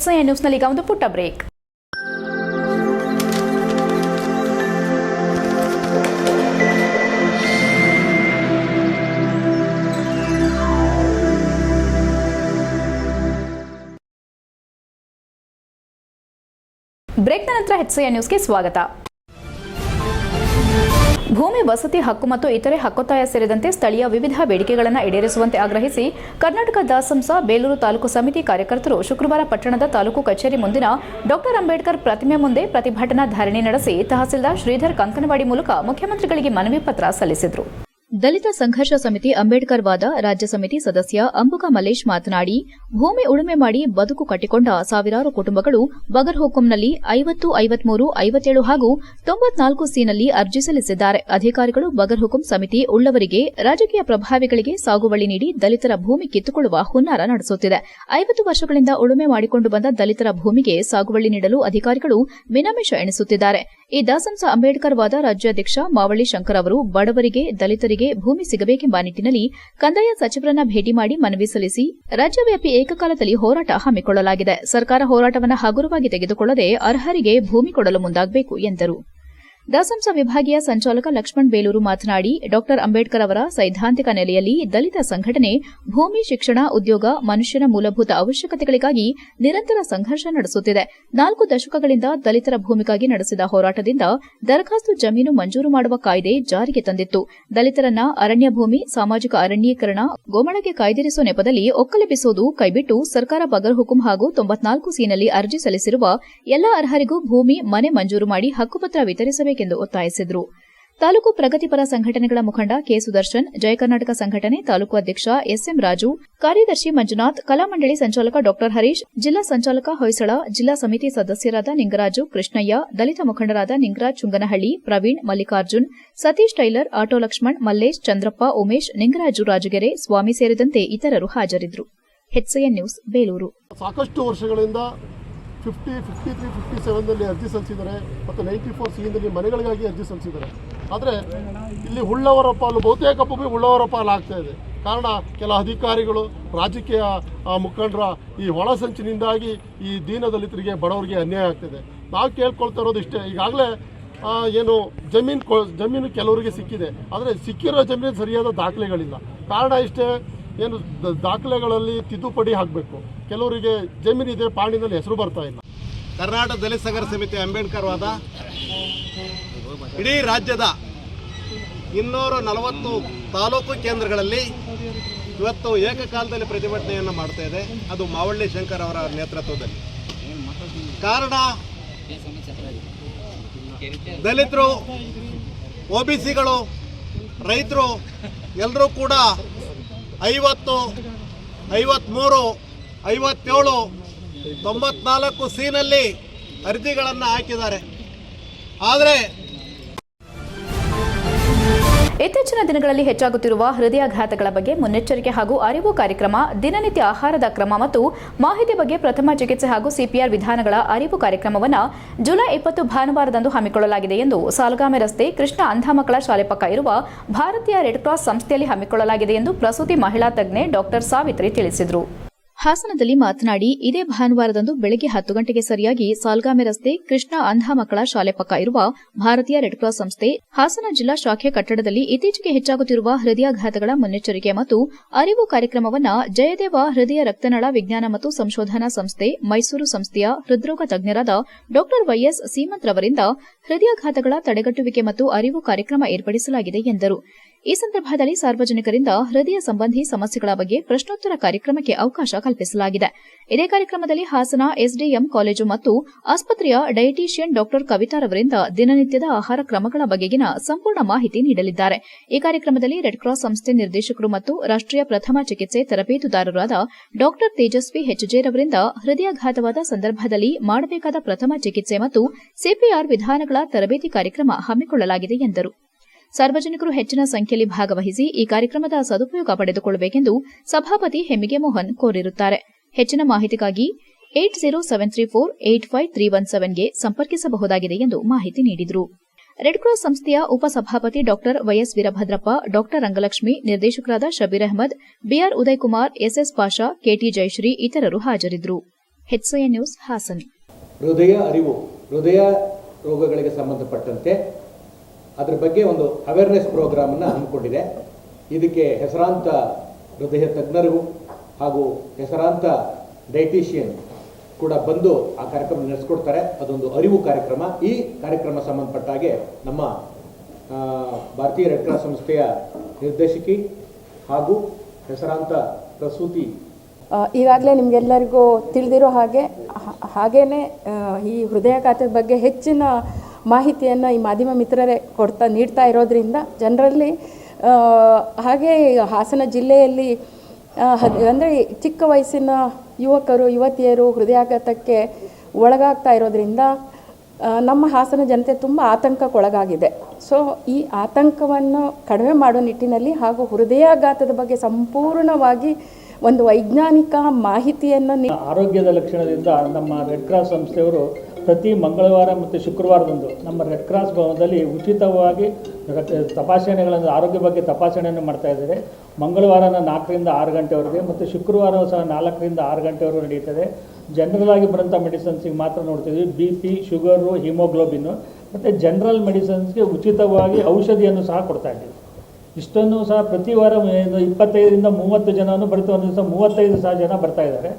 Speaker 1: ಎಚ್ ಸಿ ನ್ಯೂಸ್ನಲ್ಲಿ ಈಗ ಒಂದು ಪುಟ್ಟ ಬ್ರೇಕ್ ಬ್ರೇಕ್ ನಂತರ ಎಚ್ ನ್ಯೂಸ್ಗೆ ಸ್ವಾಗತ ಭೂಮಿ ವಸತಿ ಹಕ್ಕು ಮತ್ತು ಇತರೆ ಹಕ್ಕೊತ್ತಾಯ ಸೇರಿದಂತೆ ಸ್ಥಳೀಯ ವಿವಿಧ ಬೇಡಿಕೆಗಳನ್ನು ಈಡೇರಿಸುವಂತೆ ಆಗ್ರಹಿಸಿ ಕರ್ನಾಟಕ ದಾಸಂಸ ಬೇಲೂರು ತಾಲೂಕು ಸಮಿತಿ ಕಾರ್ಯಕರ್ತರು ಶುಕ್ರವಾರ ಪಟ್ಟಣದ ತಾಲೂಕು ಕಚೇರಿ ಮುಂದಿನ ಡಾಕ್ಟರ್ ಅಂಬೇಡ್ಕರ್ ಪ್ರತಿಮೆ ಮುಂದೆ ಪ್ರತಿಭಟನಾ ಧರಣಿ ನಡೆಸಿ ತಹಸೀಲ್ದಾರ್ ಶ್ರೀಧರ್ ಕಂಕನವಾಡಿ ಮೂಲಕ ಮುಖ್ಯಮಂತ್ರಿಗಳಿಗೆ ಮನವಿ ಪತ್ರ ಸಲ್ಲಿಸಿದರು ದಲಿತ ಸಂಘರ್ಷ ಸಮಿತಿ ಅಂಬೇಡ್ಕರ್ ವಾದ ರಾಜ್ಯ ಸಮಿತಿ ಸದಸ್ಯ ಅಂಬುಕಾ ಮಲ್ಲೇಶ್ ಮಾತನಾಡಿ ಭೂಮಿ ಉಳುಮೆ ಮಾಡಿ ಬದುಕು ಕಟ್ಟಿಕೊಂಡ ಸಾವಿರಾರು ಕುಟುಂಬಗಳು ಬಗರ್ ಹುಕುಂನಲ್ಲಿ ಐವತ್ತು ಐವತ್ಮೂರು ಐವತ್ತೇಳು ಹಾಗೂ ತೊಂಬತ್ನಾಲ್ಕು ಸಿನಲ್ಲಿ ಅರ್ಜಿ ಸಲ್ಲಿಸಿದ್ದಾರೆ ಅಧಿಕಾರಿಗಳು ಬಗರ್ ಹುಕುಂ ಸಮಿತಿ ಉಳ್ಳವರಿಗೆ ರಾಜಕೀಯ ಪ್ರಭಾವಿಗಳಿಗೆ ಸಾಗುವಳಿ ನೀಡಿ ದಲಿತರ ಭೂಮಿ ಕಿತ್ತುಕೊಳ್ಳುವ ಹುನ್ನಾರ ನಡೆಸುತ್ತಿದೆ ಐವತ್ತು ವರ್ಷಗಳಿಂದ ಉಳುಮೆ ಮಾಡಿಕೊಂಡು ಬಂದ ದಲಿತರ ಭೂಮಿಗೆ ಸಾಗುವಳಿ ನೀಡಲು ಅಧಿಕಾರಿಗಳು ವಿನಮಿಷ ಎಣಿಸುತ್ತಿದ್ದಾರೆ ಈ ದಾಸಂಸ ಅಂಬೇಡ್ಕರ್ ವಾದ ರಾಜ್ಯಾಧ್ಯಕ್ಷ ಮಾವಳಿ ಶಂಕರ್ ಅವರು ಬಡವರಿಗೆ ದಲಿತರಿಗೆ ಭೂಮಿ ಸಿಗಬೇಕೆಂಬ ನಿಟ್ಟನಲ್ಲಿ ಕಂದಾಯ ಸಚಿವರನ್ನ ಭೇಟಿ ಮಾಡಿ ಮನವಿ ಸಲ್ಲಿಸಿ ರಾಜ್ಯವ್ಯಾಪಿ ಏಕಕಾಲದಲ್ಲಿ ಹೋರಾಟ ಹಮ್ಮಿಕೊಳ್ಳಲಾಗಿದೆ ಸರ್ಕಾರ ಹೋರಾಟವನ್ನು ಹಗುರವಾಗಿ ತೆಗೆದುಕೊಳ್ಳದೆ ಅರ್ಹರಿಗೆ ಭೂಮಿ ಕೊಡಲು ಮುಂದಾಗಬೇಕು ಎಂದರು ದಸಂಸ ವಿಭಾಗೀಯ ಸಂಚಾಲಕ ಲಕ್ಷ್ಮಣ್ ಬೇಲೂರು ಮಾತನಾಡಿ ಡಾಕ್ಟರ್ ಅಂಬೇಡ್ಕರ್ ಅವರ ಸೈದ್ಧಾಂತಿಕ ನೆಲೆಯಲ್ಲಿ ದಲಿತ ಸಂಘಟನೆ ಭೂಮಿ ಶಿಕ್ಷಣ ಉದ್ಯೋಗ ಮನುಷ್ಯನ ಮೂಲಭೂತ ಅವಶ್ಯಕತೆಗಳಿಗಾಗಿ ನಿರಂತರ ಸಂಘರ್ಷ ನಡೆಸುತ್ತಿದೆ ನಾಲ್ಕು ದಶಕಗಳಿಂದ ದಲಿತರ ಭೂಮಿಗಾಗಿ ನಡೆಸಿದ ಹೋರಾಟದಿಂದ ದರಖಾಸ್ತು ಜಮೀನು ಮಂಜೂರು ಮಾಡುವ ಕಾಯ್ದೆ ಜಾರಿಗೆ ತಂದಿತ್ತು ದಲಿತರನ್ನ ಅರಣ್ಯ ಭೂಮಿ ಸಾಮಾಜಿಕ ಅರಣ್ಯೀಕರಣ ಗೋಮಳಗೆ ಕಾಯ್ದಿರಿಸುವ ನೆಪದಲ್ಲಿ ಒಕ್ಕಲೆಬ್ಬಿಸುವುದು ಕೈಬಿಟ್ಟು ಸರ್ಕಾರ ಬಗರ್ ಹುಕುಂ ಹಾಗೂ ತೊಂಬತ್ನಾಲ್ಕು ಸಿನಲ್ಲಿ ಅರ್ಜಿ ಸಲ್ಲಿಸಿರುವ ಎಲ್ಲಾ ಅರ್ಹರಿಗೂ ಭೂಮಿ ಮನೆ ಮಂಜೂರು ಮಾಡಿ ಹಕ್ಕುಪತ್ರ ವಿತರಿಸಬೇಕು ಮಾಡಬೇಕೆಂದು ಒತ್ತಾಯಿಸಿದರು ತಾಲೂಕು ಪ್ರಗತಿಪರ ಸಂಘಟನೆಗಳ ಮುಖಂಡ ಕೆ ಸುದರ್ಶನ್ ಜಯ ಕರ್ನಾಟಕ ಸಂಘಟನೆ ತಾಲೂಕು ಅಧ್ಯಕ್ಷ ಎಸ್ಎಂ ರಾಜು ಕಾರ್ಯದರ್ಶಿ ಮಂಜುನಾಥ್ ಕಲಾಮಂಡಳಿ ಸಂಚಾಲಕ ಡಾ ಹರೀಶ್ ಜಿಲ್ಲಾ ಸಂಚಾಲಕ ಹೊಯ್ಸಳ ಜಿಲ್ಲಾ ಸಮಿತಿ ಸದಸ್ಯರಾದ ನಿಂಗರಾಜು ಕೃಷ್ಣಯ್ಯ ದಲಿತ ಮುಖಂಡರಾದ ನಿಂಗರಾಜ್ ಚುಂಗನಹಳ್ಳಿ ಪ್ರವೀಣ್ ಮಲ್ಲಿಕಾರ್ಜುನ್ ಸತೀಶ್ ಟೈಲರ್ ಆಟೋ ಲಕ್ಷ್ಮಣ್ ಮಲ್ಲೇಶ್ ಚಂದ್ರಪ್ಪ ಉಮೇಶ್ ನಿಂಗರಾಜು ರಾಜುಗೆರೆ ಸ್ವಾಮಿ ಸೇರಿದಂತೆ ಇತರರು ಹಾಜರಿದ್ದರು ನ್ಯೂಸ್ ಬೇಲೂರು
Speaker 4: ಸಾಕಷ್ಟು ವರ್ಷಗಳಿಂದ ಫಿಫ್ಟಿ ಫಿಫ್ಟಿ ತ್ರೀ ಫಿಫ್ಟಿ ಸೆವೆನ್ನಲ್ಲಿ ಅರ್ಜಿ ಸಲ್ಲಿಸಿದ್ದಾರೆ ಮತ್ತು ನೈಂಟಿ ಫೋರ್ ಸಿಯಿಂದಲ್ಲಿ ಮನೆಗಳಿಗಾಗಿ ಅರ್ಜಿ ಸಲ್ಲಿಸಿದ್ದಾರೆ ಆದರೆ ಇಲ್ಲಿ ಉಳ್ಳವರ ಪಾಲು ಬಹುತೇಕ ಭೂಮಿ ಉಳ್ಳವರ ಪಾಲು ಆಗ್ತಾ ಇದೆ ಕಾರಣ ಕೆಲ ಅಧಿಕಾರಿಗಳು ರಾಜಕೀಯ ಮುಖಂಡರ ಈ ಒಳಸಂಚಿನಿಂದಾಗಿ ಈ ದೀನದಲಿತರಿಗೆ ಬಡವರಿಗೆ ಅನ್ಯಾಯ ಆಗ್ತಿದೆ ನಾವು ಕೇಳ್ಕೊಳ್ತಾ ಇರೋದು ಇಷ್ಟೇ ಈಗಾಗಲೇ ಏನು ಜಮೀನು ಜಮೀನು ಕೆಲವರಿಗೆ ಸಿಕ್ಕಿದೆ ಆದರೆ ಸಿಕ್ಕಿರೋ ಜಮೀನು ಸರಿಯಾದ ದಾಖಲೆಗಳಿಲ್ಲ ಕಾರಣ ಇಷ್ಟೇ ಏನು ದಾಖಲೆಗಳಲ್ಲಿ ತಿದ್ದುಪಡಿ ಹಾಕಬೇಕು ಕೆಲವರಿಗೆ ಜಮೀನಿದೆ ಪಾಣಿನಲ್ಲಿ ಹೆಸರು ಬರ್ತಾ ಇಲ್ಲ
Speaker 5: ಕರ್ನಾಟಕ ದಲಿತ ಸಮಿತಿ ಅಂಬೇಡ್ಕರ್ ವಾದ ಇಡೀ ರಾಜ್ಯದ ಇನ್ನೂರ ನಲವತ್ತು ತಾಲೂಕು ಕೇಂದ್ರಗಳಲ್ಲಿ ಇವತ್ತು ಏಕಕಾಲದಲ್ಲಿ ಪ್ರತಿಭಟನೆಯನ್ನು ಮಾಡ್ತಾ ಇದೆ ಅದು ಮಾವಳ್ಳಿ ಶಂಕರ್ ಅವರ ನೇತೃತ್ವದಲ್ಲಿ ಕಾರಣ ದಲಿತರು ಒ ಬಿ ಸಿಗಳು ರೈತರು ಎಲ್ಲರೂ ಕೂಡ ಐವತ್ತು ಐವತ್ತ್ಮೂರು ಐವತ್ತೇಳು ತೊಂಬತ್ನಾಲ್ಕು ಸಿನಲ್ಲಿ ಅರ್ಜಿಗಳನ್ನು ಹಾಕಿದ್ದಾರೆ ಆದರೆ
Speaker 1: ಇತ್ತೀಚಿನ ದಿನಗಳಲ್ಲಿ ಹೆಚ್ಚಾಗುತ್ತಿರುವ ಹೃದಯಾಘಾತಗಳ ಬಗ್ಗೆ ಮುನ್ನೆಚ್ಚರಿಕೆ ಹಾಗೂ ಅರಿವು ಕಾರ್ಯಕ್ರಮ ದಿನನಿತ್ಯ ಆಹಾರದ ಕ್ರಮ ಮತ್ತು ಮಾಹಿತಿ ಬಗ್ಗೆ ಪ್ರಥಮ ಚಿಕಿತ್ಸೆ ಹಾಗೂ ಸಿಪಿಆರ್ ವಿಧಾನಗಳ ಅರಿವು ಕಾರ್ಯಕ್ರಮವನ್ನು ಜುಲೈ ಇಪ್ಪತ್ತು ಭಾನುವಾರದಂದು ಹಮ್ಮಿಕೊಳ್ಳಲಾಗಿದೆ ಎಂದು ಸಾಲ್ಗಾಮೆ ರಸ್ತೆ ಕೃಷ್ಣ ಅಂಧಾಮಕ್ಕಳ ಶಾಲೆ ಪಕ್ಕ ಇರುವ ಭಾರತೀಯ ರೆಡ್ ಕ್ರಾಸ್ ಸಂಸ್ಥೆಯಲ್ಲಿ ಹಮ್ಮಿಕೊಳ್ಳಲಾಗಿದೆ ಎಂದು ಪ್ರಸೂತಿ ಮಹಿಳಾ ತಜ್ಞೆ ಡಾಕ್ಟರ್ ಸಾವಿತ್ರಿ ತಿಳಿಸಿದರು ಹಾಸನದಲ್ಲಿ ಮಾತನಾಡಿ ಇದೇ ಭಾನುವಾರದಂದು ಬೆಳಗ್ಗೆ ಹತ್ತು ಗಂಟೆಗೆ ಸರಿಯಾಗಿ ಸಾಲ್ಗಾಮೆ ರಸ್ತೆ ಕೃಷ್ಣ ಅಂಧ ಮಕ್ಕಳ ಶಾಲೆ ಪಕ್ಕ ಇರುವ ಭಾರತೀಯ ರೆಡ್ ಸಂಸ್ಥೆ ಹಾಸನ ಜಿಲ್ಲಾ ಶಾಖೆ ಕಟ್ಟಡದಲ್ಲಿ ಇತ್ತೀಚೆಗೆ ಹೆಚ್ಚಾಗುತ್ತಿರುವ ಹೃದಯಾಘಾತಗಳ ಮುನ್ನೆಚ್ಚರಿಕೆ ಮತ್ತು ಅರಿವು ಕಾರ್ಯಕ್ರಮವನ್ನು ಜಯದೇವ ಹೃದಯ ರಕ್ತನಾಳ ವಿಜ್ಞಾನ ಮತ್ತು ಸಂಶೋಧನಾ ಸಂಸ್ಥೆ ಮೈಸೂರು ಸಂಸ್ಥೆಯ ಹೃದ್ರೋಗ ತಜ್ಞರಾದ ಡಾ ವೈಎಸ್ ಸೀಮಂತ್ ಹೃದಯಾಘಾತಗಳ ತಡೆಗಟ್ಟುವಿಕೆ ಮತ್ತು ಅರಿವು ಕಾರ್ಯಕ್ರಮ ಏರ್ಪಡಿಸಲಾಗಿದೆ ಎಂದರು ಈ ಸಂದರ್ಭದಲ್ಲಿ ಸಾರ್ವಜನಿಕರಿಂದ ಹೃದಯ ಸಂಬಂಧಿ ಸಮಸ್ಯೆಗಳ ಬಗ್ಗೆ ಪ್ರಶ್ನೋತ್ತರ ಕಾರ್ಯಕ್ರಮಕ್ಕೆ ಅವಕಾಶ ಕಲ್ಪಿಸಲಾಗಿದೆ ಇದೇ ಕಾರ್ಯಕ್ರಮದಲ್ಲಿ ಹಾಸನ ಎಸ್ಡಿಎಂ ಕಾಲೇಜು ಮತ್ತು ಆಸ್ಪತ್ರೆಯ ಡಯಟೀಷಿಯನ್ ಡಾಕ್ಟರ್ ಕವಿತಾರವರಿಂದ ದಿನನಿತ್ಯದ ಆಹಾರ ಕ್ರಮಗಳ ಬಗೆಗಿನ ಸಂಪೂರ್ಣ ಮಾಹಿತಿ ನೀಡಲಿದ್ದಾರೆ ಈ ಕಾರ್ಯಕ್ರಮದಲ್ಲಿ ರೆಡ್ಕ್ರಾಸ್ ಸಂಸ್ಥೆ ನಿರ್ದೇಶಕರು ಮತ್ತು ರಾಷ್ಟೀಯ ಪ್ರಥಮ ಚಿಕಿತ್ಸೆ ತರಬೇತುದಾರರಾದ ಡಾಕ್ಟರ್ ತೇಜಸ್ವಿ ರವರಿಂದ ಹೃದಯಾಘಾತವಾದ ಸಂದರ್ಭದಲ್ಲಿ ಮಾಡಬೇಕಾದ ಪ್ರಥಮ ಚಿಕಿತ್ಸೆ ಮತ್ತು ಸಿಪಿಆರ್ ವಿಧಾನಗಳ ತರಬೇತಿ ಕಾರ್ಯಕ್ರಮ ಹಮ್ಮಿಕೊಳ್ಳಲಾಗಿದೆ ಎಂದರು ಸಾರ್ವಜನಿಕರು ಹೆಚ್ಚಿನ ಸಂಖ್ಯೆಯಲ್ಲಿ ಭಾಗವಹಿಸಿ ಈ ಕಾರ್ಯಕ್ರಮದ ಸದುಪಯೋಗ ಪಡೆದುಕೊಳ್ಳಬೇಕೆಂದು ಸಭಾಪತಿ ಹೆಮ್ಮಿಗೆ ಮೋಹನ್ ಕೋರಿರುತ್ತಾರೆ ಹೆಚ್ಚಿನ ಮಾಹಿತಿಗಾಗಿ eight zero seven three four eight five three one ಸೆವೆನ್ಗೆ ಸಂಪರ್ಕಿಸಬಹುದಾಗಿದೆ ಎಂದು ಮಾಹಿತಿ ನೀಡಿದರು ರೆಡ್ ಕ್ರಾಸ್ ಸಂಸ್ಥೆಯ ಉಪಸಭಾಪತಿ doctor YS Veerabhadrappa doctor Rangalakshmi ನಿರ್ದೇಶಕರಾದ Shabbir Ahmed BR Udayakumar SS Pasha KT Jayashree ಇತರರು ಹಾಜರಿದ್ದರು ನ್ಯೂಸ್ ಹಾಸನ್
Speaker 6: ಹೃದಯ ಅರಿವು ಹೃದಯ ರೋಗಗಳಿಗೆ ಸಂಬಂಧಪಟ್ಟಂತೆ ಅದರ ಬಗ್ಗೆ ಒಂದು ಅವೇರ್ನೆಸ್ ಪ್ರೋಗ್ರಾಮನ್ನು ಹಮ್ಮಿಕೊಂಡಿದೆ ಇದಕ್ಕೆ ಹೆಸರಾಂತ ಹೃದಯ ತಜ್ಞರು ಹಾಗೂ ಹೆಸರಾಂತ ಡೈಟಿಷಿಯನ್ ಕೂಡ ಬಂದು ಆ ಕಾರ್ಯಕ್ರಮ ನಡೆಸ್ಕೊಡ್ತಾರೆ ಅದೊಂದು ಅರಿವು ಕಾರ್ಯಕ್ರಮ ಈ ಕಾರ್ಯಕ್ರಮ ಸಂಬಂಧಪಟ್ಟಾಗೆ ನಮ್ಮ ಭಾರತೀಯ ರೆಡ್ ಕ್ರಾಸ್ ಸಂಸ್ಥೆಯ ನಿರ್ದೇಶಕಿ ಹಾಗೂ ಹೆಸರಾಂತ ಪ್ರಸೂತಿ
Speaker 7: ಈಗಾಗಲೇ ನಿಮಗೆಲ್ಲರಿಗೂ ತಿಳಿದಿರೋ ಹಾಗೆ ಹಾಗೇ ಈ ಹೃದಯಾಘಾತದ ಬಗ್ಗೆ ಹೆಚ್ಚಿನ ಮಾಹಿತಿಯನ್ನು ಈ ಮಾಧ್ಯಮ ಮಿತ್ರರೇ ಕೊಡ್ತಾ ನೀಡ್ತಾ ಇರೋದ್ರಿಂದ ಜನರಲ್ಲಿ ಹಾಗೆ ಹಾಸನ ಜಿಲ್ಲೆಯಲ್ಲಿ ಅಂದರೆ ಚಿಕ್ಕ ವಯಸ್ಸಿನ ಯುವಕರು ಯುವತಿಯರು ಹೃದಯಾಘಾತಕ್ಕೆ ಒಳಗಾಗ್ತಾ ಇರೋದ್ರಿಂದ ನಮ್ಮ ಹಾಸನ ಜನತೆ ತುಂಬ ಆತಂಕಕ್ಕೊಳಗಾಗಿದೆ ಸೊ ಈ ಆತಂಕವನ್ನು ಕಡಿಮೆ ಮಾಡೋ ನಿಟ್ಟಿನಲ್ಲಿ ಹಾಗೂ ಹೃದಯಾಘಾತದ ಬಗ್ಗೆ ಸಂಪೂರ್ಣವಾಗಿ ಒಂದು ವೈಜ್ಞಾನಿಕ ಮಾಹಿತಿಯನ್ನು
Speaker 8: ಆರೋಗ್ಯದ ಲಕ್ಷಣದಿಂದ ನಮ್ಮ ರೆಡ್ ಕ್ರಾಸ್ ಸಂಸ್ಥೆಯವರು ಪ್ರತಿ ಮಂಗಳವಾರ ಮತ್ತು ಶುಕ್ರವಾರದಂದು ನಮ್ಮ ರೆಡ್ ಕ್ರಾಸ್ ಭವನದಲ್ಲಿ ಉಚಿತವಾಗಿ ತಪಾಸಣೆಗಳನ್ನು ಆರೋಗ್ಯ ಬಗ್ಗೆ ತಪಾಸಣೆಯನ್ನು ಇದ್ದಾರೆ ಮಂಗಳವಾರನ ನಾಲ್ಕರಿಂದ ಆರು ಗಂಟೆವರೆಗೆ ಮತ್ತು ಶುಕ್ರವಾರ ಸಹ ನಾಲ್ಕರಿಂದ ಆರು ಗಂಟೆವರೆಗೂ ನಡೆಯುತ್ತದೆ ಜನರಲ್ ಆಗಿ ಬರೋಂಥ ಮೆಡಿಸನ್ಸಿಗೆ ಮಾತ್ರ ನೋಡ್ತಿದ್ವಿ ಬಿ ಪಿ ಶುಗರು ಹಿಮೋಗ್ಲೋಬಿನ್ನು ಮತ್ತು ಜನರಲ್ ಮೆಡಿಸನ್ಸ್ಗೆ ಉಚಿತವಾಗಿ ಔಷಧಿಯನ್ನು ಸಹ ಕೊಡ್ತಾ ಇದ್ದೀವಿ ಇಷ್ಟನ್ನು ಸಹ ಪ್ರತಿ ವಾರ ಇಪ್ಪತ್ತೈದರಿಂದ ಮೂವತ್ತು ಜನನೂ ಬರ್ತೀವಿ ಒಂದು ದಿವಸ ಮೂವತ್ತೈದು ಸಹ ಜನ ಬರ್ತಾ ಇದ್ದಾರೆ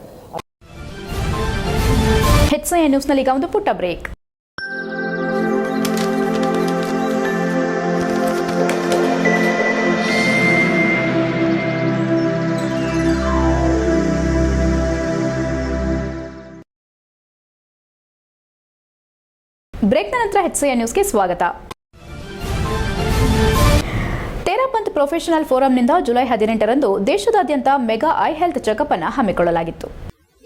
Speaker 1: ಎಸ್ಐ ನ್ಯೂಸ್ನಲ್ಲಿ ಈಗ ಒಂದು ಪುಟ್ಟ ಬ್ರೇಕ್ ಬ್ರೇಕ್ ನಂತರ ನ್ಯೂಸ್ ಗೆ ಸ್ವಾಗತ ತೇರಾಪಂತ್ ಪ್ರೊಫೆಷನಲ್ ಫೋರಂನಿಂದ ಜುಲೈ ಹದಿನೆಂಟರಂದು ದೇಶದಾದ್ಯಂತ ಮೆಗಾ ಐ ಹೆಲ್ತ್ ಚೆಕಪ್ ಅನ್ನು ಹಮ್ಮಿಕೊಳ್ಳಲಾಗಿತ್ತು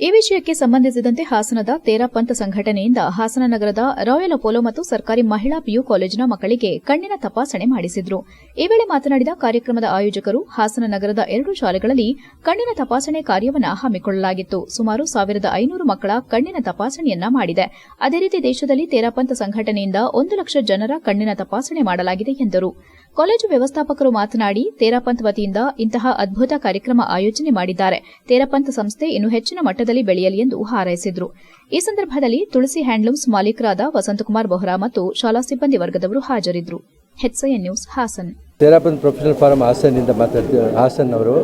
Speaker 1: ಈ ವಿಷಯಕ್ಕೆ ಸಂಬಂಧಿಸಿದಂತೆ ಹಾಸನದ ತೇರಾ ಸಂಘಟನೆಯಿಂದ ಹಾಸನ ನಗರದ ರಾಯಲ್ ಅಪೋಲೋ ಮತ್ತು ಸರ್ಕಾರಿ ಮಹಿಳಾ ಪಿಯು ಕಾಲೇಜಿನ ಮಕ್ಕಳಿಗೆ ಕಣ್ಣಿನ ತಪಾಸಣೆ ಮಾಡಿಸಿದ್ರು ಈ ವೇಳೆ ಮಾತನಾಡಿದ ಕಾರ್ಯಕ್ರಮದ ಆಯೋಜಕರು ಹಾಸನ ನಗರದ ಎರಡು ಶಾಲೆಗಳಲ್ಲಿ ಕಣ್ಣಿನ ತಪಾಸಣೆ ಕಾರ್ಯವನ್ನು ಹಮ್ಮಿಕೊಳ್ಳಲಾಗಿತ್ತು ಸುಮಾರು ಸಾವಿರದ ಐನೂರು ಮಕ್ಕಳ ಕಣ್ಣಿನ ತಪಾಸಣೆಯನ್ನ ಮಾಡಿದೆ ಅದೇ ರೀತಿ ದೇಶದಲ್ಲಿ ತೇರಾ ಸಂಘಟನೆಯಿಂದ ಒಂದು ಲಕ್ಷ ಜನರ ಕಣ್ಣಿನ ತಪಾಸಣೆ ಮಾಡಲಾಗಿದೆ ಎಂದರು ಕಾಲೇಜು ವ್ಯವಸ್ಥಾಪಕರು ಮಾತನಾಡಿ ತೇರಾಪಂತ್ ವತಿಯಿಂದ ಇಂತಹ ಅದ್ಭುತ ಕಾರ್ಯಕ್ರಮ ಆಯೋಜನೆ ಮಾಡಿದ್ದಾರೆ ತೇರಾಪಂತ್ ಸಂಸ್ಥೆ ಇನ್ನು ಹೆಚ್ಚಿನ ಮಟ್ಟದಲ್ಲಿ ಬೆಳೆಯಲಿ ಎಂದು ಹಾರೈಸಿದರು ಈ ಸಂದರ್ಭದಲ್ಲಿ ತುಳಸಿ ಹ್ಯಾಂಡ್ಲೂಮ್ಸ್ ಮಾಲೀಕರಾದ ವಸಂತಕುಮಾರ್ ಬೊಹ್ರಾ ಮತ್ತು ಶಾಲಾ ಸಿಬ್ಬಂದಿ ವರ್ಗದವರು ಹಾಜರಿದ್ದರು HIN news Hassan
Speaker 9: Terapanth professional forum ಹಾಸನಿಂದ ಮಾತಾಡ್ತೀವಿ ಹಾಸನ್ ಅವರು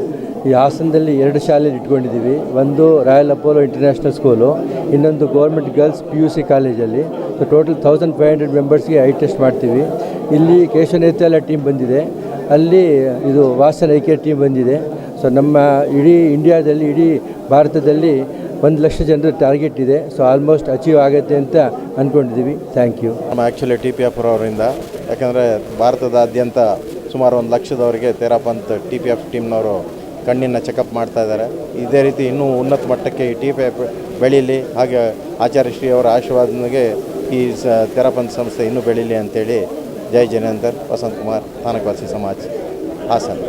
Speaker 9: ಈ ಹಾಸನದಲ್ಲಿ ಎರಡು ಶಾಲೆಯಲ್ಲಿ ಇಟ್ಕೊಂಡಿದ್ದೀವಿ ಒಂದು ರಾಯಲ್ ಅಪೋಲೋ ಇಂಟರ್ನ್ಯಾಷನಲ್ ಸ್ಕೂಲು ಇನ್ನೊಂದು government girls P U C ಕಾಲೇಜಲ್ಲಿ so total thousand five hundred ಮೆಂಬರ್ಸ್ಗೆ ಐ ಟೆಸ್ಟ್ ಮಾಡ್ತೀವಿ ಇಲ್ಲಿ ಕೇಶವ ನೇತಾಲ ಟೀಮ್ ಬಂದಿದೆ ಅಲ್ಲಿ ಇದು ವಾಸನ್ ಐ ಟೀಮ್ ಬಂದಿದೆ ಸೊ ನಮ್ಮ ಇಡೀ ಇಂಡಿಯಾದಲ್ಲಿ ಇಡೀ ಭಾರತದಲ್ಲಿ ಒಂದು ಲಕ್ಷ ಜನರ ಟಾರ್ಗೆಟ್ ಇದೆ ಸೊ ಆಲ್ಮೋಸ್ಟ್ ಅಚೀವ್ ಆಗುತ್ತೆ ಅಂತ ಅಂದ್ಕೊಂಡಿದ್ದೀವಿ ಥ್ಯಾಂಕ್ ಯು
Speaker 10: ನಮ್ಮ ಆ್ಯಕ್ಚುಲಿ ಟಿ ಪಿ ಎಫ್ ಅವರಿಂದ ಯಾಕಂದರೆ ಭಾರತದಾದ್ಯಂತ ಸುಮಾರು ಒಂದು ಲಕ್ಷದವರಿಗೆ ತೇರಾಪ್ ಟಿ ಪಿ ಎಫ್ ಟೀಮ್ನವರು ಕಣ್ಣಿನ ಚೆಕಪ್ ಮಾಡ್ತಾ ಇದ್ದಾರೆ ಇದೇ ರೀತಿ ಇನ್ನೂ ಉನ್ನತ ಮಟ್ಟಕ್ಕೆ ಈ ಟಿ ಪಿ ಎಫ್ ಬೆಳೀಲಿ ಹಾಗೆ ಆಚಾರ್ಯ ಶ್ರೀ ಅವರ ಆಶೀರ್ವಾದನಿಗೆ ಈ ಸ ತೆರಪಂತ್ ಸಂಸ್ಥೆ ಇನ್ನೂ ಬೆಳೀಲಿ ಅಂತೇಳಿ ಜೈ ಜನೇಂದರ್ ವಸಂತ್ ಕುಮಾರ್ ತಾನಕವಾಸಿ ಸಮಾಜ್ ಹಾಸನ್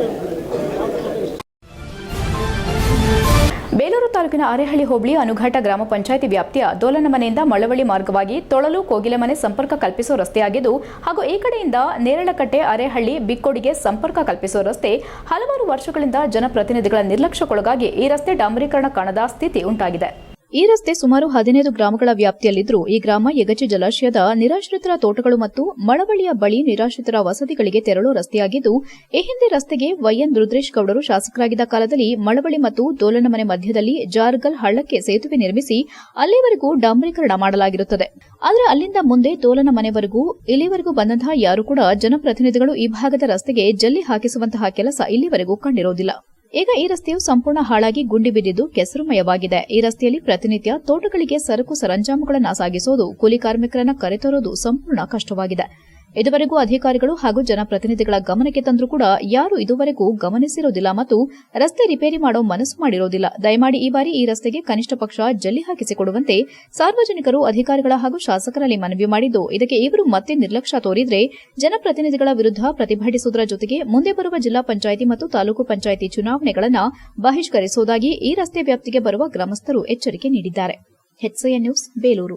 Speaker 1: ತಾಲೂಕಿನ ಅರೆಹಳ್ಳಿ ಹೋಬಳಿ ಅನುಘಾಟ ಗ್ರಾಮ ಪಂಚಾಯಿತಿ ವ್ಯಾಪ್ತಿಯ ದೋಲನ ಮನೆಯಿಂದ ಮಳವಳ್ಳಿ ಮಾರ್ಗವಾಗಿ ತೊಳಲು ಕೋಗಿಲೆ ಮನೆ ಸಂಪರ್ಕ ಕಲ್ಪಿಸುವ ರಸ್ತೆಯಾಗಿದ್ದು ಹಾಗೂ ಈ ಕಡೆಯಿಂದ ನೇರಳಕಟ್ಟೆ ಅರೆಹಳ್ಳಿ ಬಿಕ್ಕೋಡಿಗೆ ಸಂಪರ್ಕ ಕಲ್ಪಿಸುವ ರಸ್ತೆ ಹಲವಾರು ವರ್ಷಗಳಿಂದ ಜನಪ್ರತಿನಿಧಿಗಳ ನಿರ್ಲಕ್ಷ್ಯಕ್ಕೊಳಗಾಗಿ ಈ ರಸ್ತೆ ಡಾಂಬರೀಕರಣ ಕಾಣದ ಸ್ಥಿತಿ ಉಂಟಾಗಿದೆ ಈ ರಸ್ತೆ ಸುಮಾರು ಹದಿನೈದು ಗ್ರಾಮಗಳ ವ್ಯಾಪ್ತಿಯಲ್ಲಿದ್ದರೂ ಈ ಗ್ರಾಮ ಯಗಜಿ ಜಲಾಶಯದ ನಿರಾಶ್ರಿತರ ತೋಟಗಳು ಮತ್ತು ಮಳವಳಿಯ ಬಳಿ ನಿರಾಶ್ರಿತರ ವಸತಿಗಳಿಗೆ ತೆರಳುವ ರಸ್ತೆಯಾಗಿದ್ದು ಈ ಹಿಂದೆ ರಸ್ತೆಗೆ ವೈಎನ್ ರುದ್ರೇಶ್ ಗೌಡರು ಶಾಸಕರಾಗಿದ್ದ ಕಾಲದಲ್ಲಿ ಮಳವಳಿ ಮತ್ತು ದೋಲನಮನೆ ಮಧ್ಯದಲ್ಲಿ ಜಾರ್ಗಲ್ ಹಳ್ಳಕ್ಕೆ ಸೇತುವೆ ನಿರ್ಮಿಸಿ ಅಲ್ಲಿವರೆಗೂ ಡಾಂಬರೀಕರಣ ಮಾಡಲಾಗಿರುತ್ತದೆ ಆದರೆ ಅಲ್ಲಿಂದ ಮುಂದೆ ದೋಲನ ಮನೆವರೆಗೂ ಇಲ್ಲಿವರೆಗೂ ಬಂದಂತಹ ಯಾರೂ ಕೂಡ ಜನಪ್ರತಿನಿಧಿಗಳು ಈ ಭಾಗದ ರಸ್ತೆಗೆ ಜಲ್ಲಿ ಹಾಕಿಸುವಂತಹ ಕೆಲಸ ಇಲ್ಲಿವರೆಗೂ ಕಂಡಿರುವುದಿಲ್ಲ ಈಗ ಈ ರಸ್ತೆಯು ಸಂಪೂರ್ಣ ಹಾಳಾಗಿ ಗುಂಡಿ ಬಿದ್ದಿದ್ದು ಕೆಸರುಮಯವಾಗಿದೆ ಈ ರಸ್ತೆಯಲ್ಲಿ ಪ್ರತಿನಿತ್ಯ ತೋಟಗಳಿಗೆ ಸರಕು ಸರಂಜಾಮುಗಳನ್ನು ಸಾಗಿಸುವುದು ಕೂಲಿ ಕಾರ್ಮಿಕರನ್ನ ಕರೆತರೋದು ಸಂಪೂರ್ಣ ಕಷ್ಟವಾಗಿದೆ ಇದುವರೆಗೂ ಅಧಿಕಾರಿಗಳು ಹಾಗೂ ಜನಪ್ರತಿನಿಧಿಗಳ ಗಮನಕ್ಕೆ ತಂದರೂ ಕೂಡ ಯಾರು ಇದುವರೆಗೂ ಗಮನಿಸಿರೋದಿಲ್ಲ ಮತ್ತು ರಸ್ತೆ ರಿಪೇರಿ ಮಾಡೋ ಮನಸ್ಸು ಮಾಡಿರೋದಿಲ್ಲ ದಯಮಾಡಿ ಈ ಬಾರಿ ಈ ರಸ್ತೆಗೆ ಕನಿಷ್ಠ ಪಕ್ಷ ಜಲ್ಲಿ ಹಾಕಿಸಿಕೊಡುವಂತೆ ಸಾರ್ವಜನಿಕರು ಅಧಿಕಾರಿಗಳ ಹಾಗೂ ಶಾಸಕರಲ್ಲಿ ಮನವಿ ಮಾಡಿದ್ದು ಇದಕ್ಕೆ ಇವರು ಮತ್ತೆ ನಿರ್ಲಕ್ಷ್ಯ ತೋರಿದರೆ ಜನಪ್ರತಿನಿಧಿಗಳ ವಿರುದ್ಧ ಪ್ರತಿಭಟಿಸುವುದರ ಜೊತೆಗೆ ಮುಂದೆ ಬರುವ ಜಿಲ್ಲಾ ಪಂಚಾಯಿತಿ ಮತ್ತು ತಾಲೂಕು ಪಂಚಾಯಿತಿ ಚುನಾವಣೆಗಳನ್ನು ಬಹಿಷ್ಕರಿಸುವುದಾಗಿ ಈ ರಸ್ತೆ ವ್ಯಾಪ್ತಿಗೆ ಬರುವ ಗ್ರಾಮಸ್ಥರು ಎಚ್ಚರಿಕೆ ನೀಡಿದ್ದಾರೆ ನ್ಯೂಸ್ ಬೇಲೂರು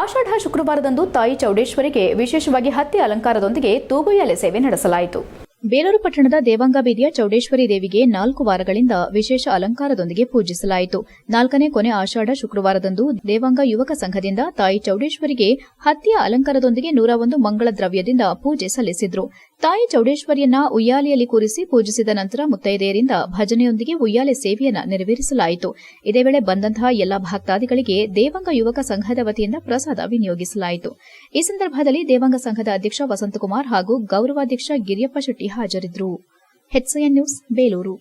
Speaker 1: ಆಷಾಢ ಶುಕ್ರವಾರದಂದು ತಾಯಿ ಚೌಡೇಶ್ವರಿಗೆ ವಿಶೇಷವಾಗಿ ಹತ್ತಿ ಅಲಂಕಾರದೊಂದಿಗೆ ತೂಗುಯಲೆ ಸೇವೆ ನಡೆಸಲಾಯಿತು ಬೇಲೂರು ಪಟ್ಟಣದ ದೇವಾಂಗ ಬೀದಿಯ ಚೌಡೇಶ್ವರಿ ದೇವಿಗೆ ನಾಲ್ಕು ವಾರಗಳಿಂದ ವಿಶೇಷ ಅಲಂಕಾರದೊಂದಿಗೆ ಪೂಜಿಸಲಾಯಿತು ನಾಲ್ಕನೇ ಕೊನೆ ಆಷಾಢ ಶುಕ್ರವಾರದಂದು ದೇವಾಂಗ ಯುವಕ ಸಂಘದಿಂದ ತಾಯಿ ಚೌಡೇಶ್ವರಿಗೆ ಹತ್ತಿಯ ಅಲಂಕಾರದೊಂದಿಗೆ ನೂರ ಒಂದು ಮಂಗಳ ದ್ರವ್ಯದಿಂದ ಪೂಜೆ ಸಲ್ಲಿಸಿದ್ರು ತಾಯಿ ಚೌಡೇಶ್ವರಿಯನ್ನ ಉಯ್ಯಾಲೆಯಲ್ಲಿ ಕೂರಿಸಿ ಪೂಜಿಸಿದ ನಂತರ ಮುತ್ತೈದೆಯರಿಂದ ಭಜನೆಯೊಂದಿಗೆ ಉಯ್ಯಾಲೆ ಸೇವೆಯನ್ನ ನೆರವೇರಿಸಲಾಯಿತು ಇದೇ ವೇಳೆ ಬಂದಂತಹ ಎಲ್ಲಾ ಭಕ್ತಾದಿಗಳಿಗೆ ದೇವಾಂಗ ಯುವಕ ಸಂಘದ ವತಿಯಿಂದ ಪ್ರಸಾದ ವಿನಿಯೋಗಿಸಲಾಯಿತು ಈ ಸಂದರ್ಭದಲ್ಲಿ ದೇವಾಂಗ ಸಂಘದ ಅಧ್ಯಕ್ಷ ವಸಂತಕುಮಾರ್ ಹಾಗೂ ಗೌರವಾಧ್ಯಕ್ಷ ಗಿರಿಯಪ್ಪ ಶೆಟ್ಟಿ ಹಾಜರಿದ್ದರು ಹೆಚ್ಎನ್ ನ್ಯೂಸ್ ಬೇಲೂರು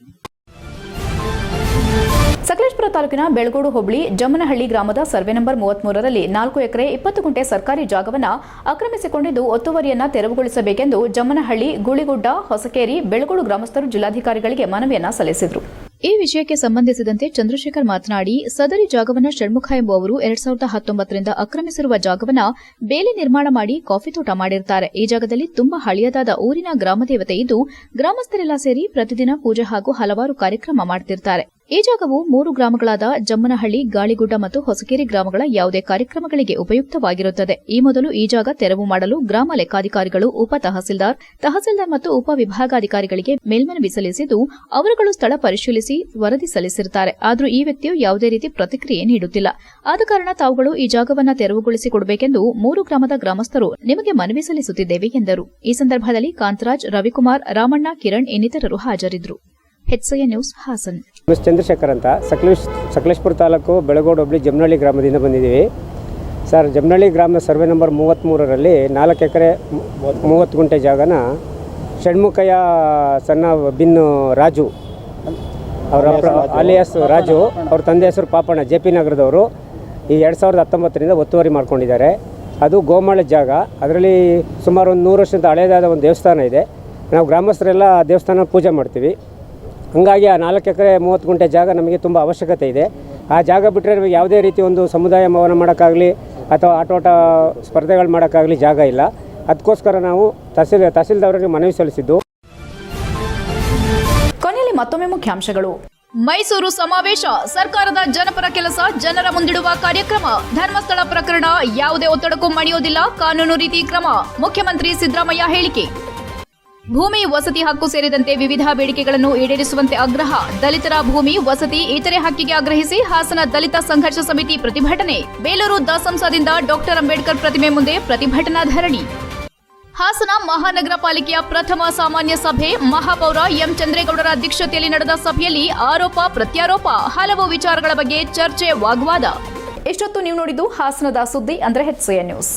Speaker 1: ಸಕಲೇಶ್ಪುರ ತಾಲೂಕಿನ ಬೆಳಗೋಡು ಹೋಬಳಿ ಜಮ್ಮನಹಳ್ಳಿ ಗ್ರಾಮದ ಸರ್ವೆ ನಂಬರ್ ಮೂವತ್ಮೂರರಲ್ಲಿ ನಾಲ್ಕು ಎಕರೆ ಇಪ್ಪತ್ತು ಗುಂಟೆ ಸರ್ಕಾರಿ ಜಾಗವನ್ನು ಆಕ್ರಮಿಸಿಕೊಂಡಿದ್ದು ಒತ್ತುವರಿಯನ್ನು ತೆರವುಗೊಳಿಸಬೇಕೆಂದು ಜಮ್ಮನಹಳ್ಳಿ ಗುಳಿಗುಡ್ಡ ಹೊಸಕೇರಿ ಬೆಳಗೋಡು ಗ್ರಾಮಸ್ಥರು ಜಿಲ್ಲಾಧಿಕಾರಿಗಳಿಗೆ ಮನವಿಯನ್ನ ಸಲ್ಲಿಸಿದರು ಈ ವಿಷಯಕ್ಕೆ ಸಂಬಂಧಿಸಿದಂತೆ ಚಂದ್ರಶೇಖರ್ ಮಾತನಾಡಿ ಸದರಿ ಜಾಗವನ್ನು ಷಣ್ಮುಖ ಎಂಬುವವರು ಎರಡ್ ಸಾವಿರದ ಹತ್ತೊಂಬತ್ತರಿಂದ ಆಕ್ರಮಿಸಿರುವ ಜಾಗವನ್ನ ಬೇಲಿ ನಿರ್ಮಾಣ ಮಾಡಿ ಕಾಫಿ ತೋಟ ಮಾಡಿರ್ತಾರೆ ಈ ಜಾಗದಲ್ಲಿ ತುಂಬಾ ಹಳೆಯದಾದ ಊರಿನ ಗ್ರಾಮದೇವತೆ ಇದ್ದು ಗ್ರಾಮಸ್ಥರೆಲ್ಲ ಸೇರಿ ಪ್ರತಿದಿನ ಪೂಜೆ ಹಾಗೂ ಹಲವಾರು ಕಾರ್ಯಕ್ರಮ ಮಾಡುತ್ತಿರುತ್ತಾರೆ ಈ ಜಾಗವು ಮೂರು ಗ್ರಾಮಗಳಾದ ಜಮ್ಮನಹಳ್ಳಿ ಗಾಳಿಗುಡ್ಡ ಮತ್ತು ಹೊಸಕೇರಿ ಗ್ರಾಮಗಳ ಯಾವುದೇ ಕಾರ್ಯಕ್ರಮಗಳಿಗೆ ಉಪಯುಕ್ತವಾಗಿರುತ್ತದೆ ಈ ಮೊದಲು ಈ ಜಾಗ ತೆರವು ಮಾಡಲು ಗ್ರಾಮ ಲೆಕ್ಕಾಧಿಕಾರಿಗಳು ಉಪ ತಹಸೀಲ್ದಾರ್ ತಹಸೀಲ್ದಾರ್ ಮತ್ತು ಉಪ ವಿಭಾಗಾಧಿಕಾರಿಗಳಿಗೆ ಮೇಲ್ಮನವಿ ಸಲ್ಲಿಸಿದ್ದು ಅವರುಗಳು ಸ್ಥಳ ಪರಿಶೀಲಿಸಿ ವರದಿ ಸಲ್ಲಿಸಿರುತ್ತಾರೆ ಆದರೂ ಈ ವ್ಯಕ್ತಿಯು ಯಾವುದೇ ರೀತಿ ಪ್ರತಿಕ್ರಿಯೆ ನೀಡುತ್ತಿಲ್ಲ ಆದ ಕಾರಣ ತಾವುಗಳು ಈ ಜಾಗವನ್ನು ತೆರವುಗೊಳಿಸಿಕೊಡಬೇಕೆಂದು ಮೂರು ಗ್ರಾಮದ ಗ್ರಾಮಸ್ಥರು ನಿಮಗೆ ಮನವಿ ಸಲ್ಲಿಸುತ್ತಿದ್ದೇವೆ ಎಂದರು ಈ ಸಂದರ್ಭದಲ್ಲಿ ಕಾಂತರಾಜ್ ರವಿಕುಮಾರ್ ರಾಮಣ್ಣ ಕಿರಣ್ ಇನ್ನಿತರರು ಹಾಜರಿದ್ದರು ಹೆಚ್ಸಯ ನ್ಯೂಸ್ ಹಾಸನ್
Speaker 9: ಚಂದ್ರಶೇಖರ್ ಅಂತ ಸಕಲೇಶ್ ಸಕಲೇಶ್ಪುರ ತಾಲೂಕು ಬೆಳಗೋಡು ಹುಬ್ಳಿ ಜಮ್ನಹಳ್ಳಿ ಗ್ರಾಮದಿಂದ ಬಂದಿದ್ದೀವಿ ಸರ್ ಜಮ್ನಹಳ್ಳಿ ಗ್ರಾಮದ ಸರ್ವೆ ನಂಬರ್ ಮೂವತ್ತ್ಮೂರರಲ್ಲಿ ನಾಲ್ಕು ಎಕರೆ ಮೂವತ್ತು ಗುಂಟೆ ಜಾಗನ ಷಣ್ಮುಖಯ್ಯ ಸಣ್ಣ ಬಿನ್ನು ರಾಜು ಅವರ ಅಲಿಯಾಸ್ ರಾಜು ಅವ್ರ ತಂದೆ ಹೆಸರು ಪಾಪಣ್ಣ ಜೆ ಪಿ ನಗರದವರು ಈ ಎರಡು ಸಾವಿರದ ಹತ್ತೊಂಬತ್ತರಿಂದ ಒತ್ತುವರಿ ಮಾಡ್ಕೊಂಡಿದ್ದಾರೆ ಅದು ಗೋಮಾಳ ಜಾಗ ಅದರಲ್ಲಿ ಸುಮಾರು ಒಂದು ನೂರು ವರ್ಷದ ಹಳೆಯದಾದ ಒಂದು ದೇವಸ್ಥಾನ ಇದೆ ನಾವು ಗ್ರಾಮಸ್ಥರೆಲ್ಲ ದೇವಸ್ಥಾನ ಪೂಜೆ ಮಾಡ್ತೀವಿ ಹಂಗಾಗಿ ಆ ನಾಲ್ಕು ಎಕರೆ ಮೂವತ್ತು ಗುಂಟೆ ಜಾಗ ನಮಗೆ ತುಂಬ ಅವಶ್ಯಕತೆ ಇದೆ ಆ ಜಾಗ ಬಿಟ್ಟರೆ ನಮಗೆ ಯಾವುದೇ ರೀತಿ ಒಂದು ಸಮುದಾಯ ಭವನ ಮಾಡೋಕ್ಕಾಗಲಿ ಅಥವಾ ಆಟೋಟ ಸ್ಪರ್ಧೆಗಳು ಮಾಡೋಕ್ಕಾಗಲಿ ಜಾಗ ಇಲ್ಲ ಅದಕ್ಕೋಸ್ಕರ ನಾವು ತಹಸೀಲ್ ತಹಸೀಲ್ದಾರರಿಗೆ ಮನವಿ ಸಲ್ಲಿಸಿದ್ದು
Speaker 1: ಕೊನೆಯಲ್ಲಿ ಮತ್ತೊಮ್ಮೆ ಮುಖ್ಯಾಂಶಗಳು ಮೈಸೂರು ಸಮಾವೇಶ ಸರ್ಕಾರದ ಜನಪರ ಕೆಲಸ ಜನರ ಮುಂದಿಡುವ ಕಾರ್ಯಕ್ರಮ ಧರ್ಮಸ್ಥಳ ಪ್ರಕರಣ ಯಾವುದೇ ಒತ್ತಡಕ್ಕೂ ಮಣಿಯೋದಿಲ್ಲ ಕಾನೂನು ರೀತಿ ಕ್ರಮ ಮುಖ್ಯಮಂತ್ರಿ ಸಿದ್ದರಾಮಯ್ಯ ಹೇಳಿಕೆ ಭೂಮಿ ವಸತಿ ಹಕ್ಕು ಸೇರಿದಂತೆ ವಿವಿಧ ಬೇಡಿಕೆಗಳನ್ನು ಈಡೇರಿಸುವಂತೆ ಆಗ್ರಹ ದಲಿತರ ಭೂಮಿ ವಸತಿ ಇತರೆ ಹಕ್ಕಿಗೆ ಆಗ್ರಹಿಸಿ ಹಾಸನ ದಲಿತ ಸಂಘರ್ಷ ಸಮಿತಿ ಪ್ರತಿಭಟನೆ ಬೇಲೂರು ದಾಸಂಸದಿಂದ ಡಾಕ್ಟರ್ ಅಂಬೇಡ್ಕರ್ ಪ್ರತಿಮೆ ಮುಂದೆ ಪ್ರತಿಭಟನಾ ಧರಣಿ ಹಾಸನ ಮಹಾನಗರ ಪಾಲಿಕೆಯ ಪ್ರಥಮ ಸಾಮಾನ್ಯ ಸಭೆ ಮಹಾಪೌರ ಎಂ ಚಂದ್ರೇಗೌಡರ ಅಧ್ಯಕ್ಷತೆಯಲ್ಲಿ ನಡೆದ ಸಭೆಯಲ್ಲಿ ಆರೋಪ ಪ್ರತ್ಯಾರೋಪ ಹಲವು ವಿಚಾರಗಳ ಬಗ್ಗೆ ಚರ್ಚೆ ವಾಗ್ವಾದ ಎಷ್ಟೊತ್ತು ನೀವು ನೋಡಿದ್ದು ಹಾಸನದ ಸುದ್ದಿ ಅಂದ್ರೆ ನ್ಯೂಸ್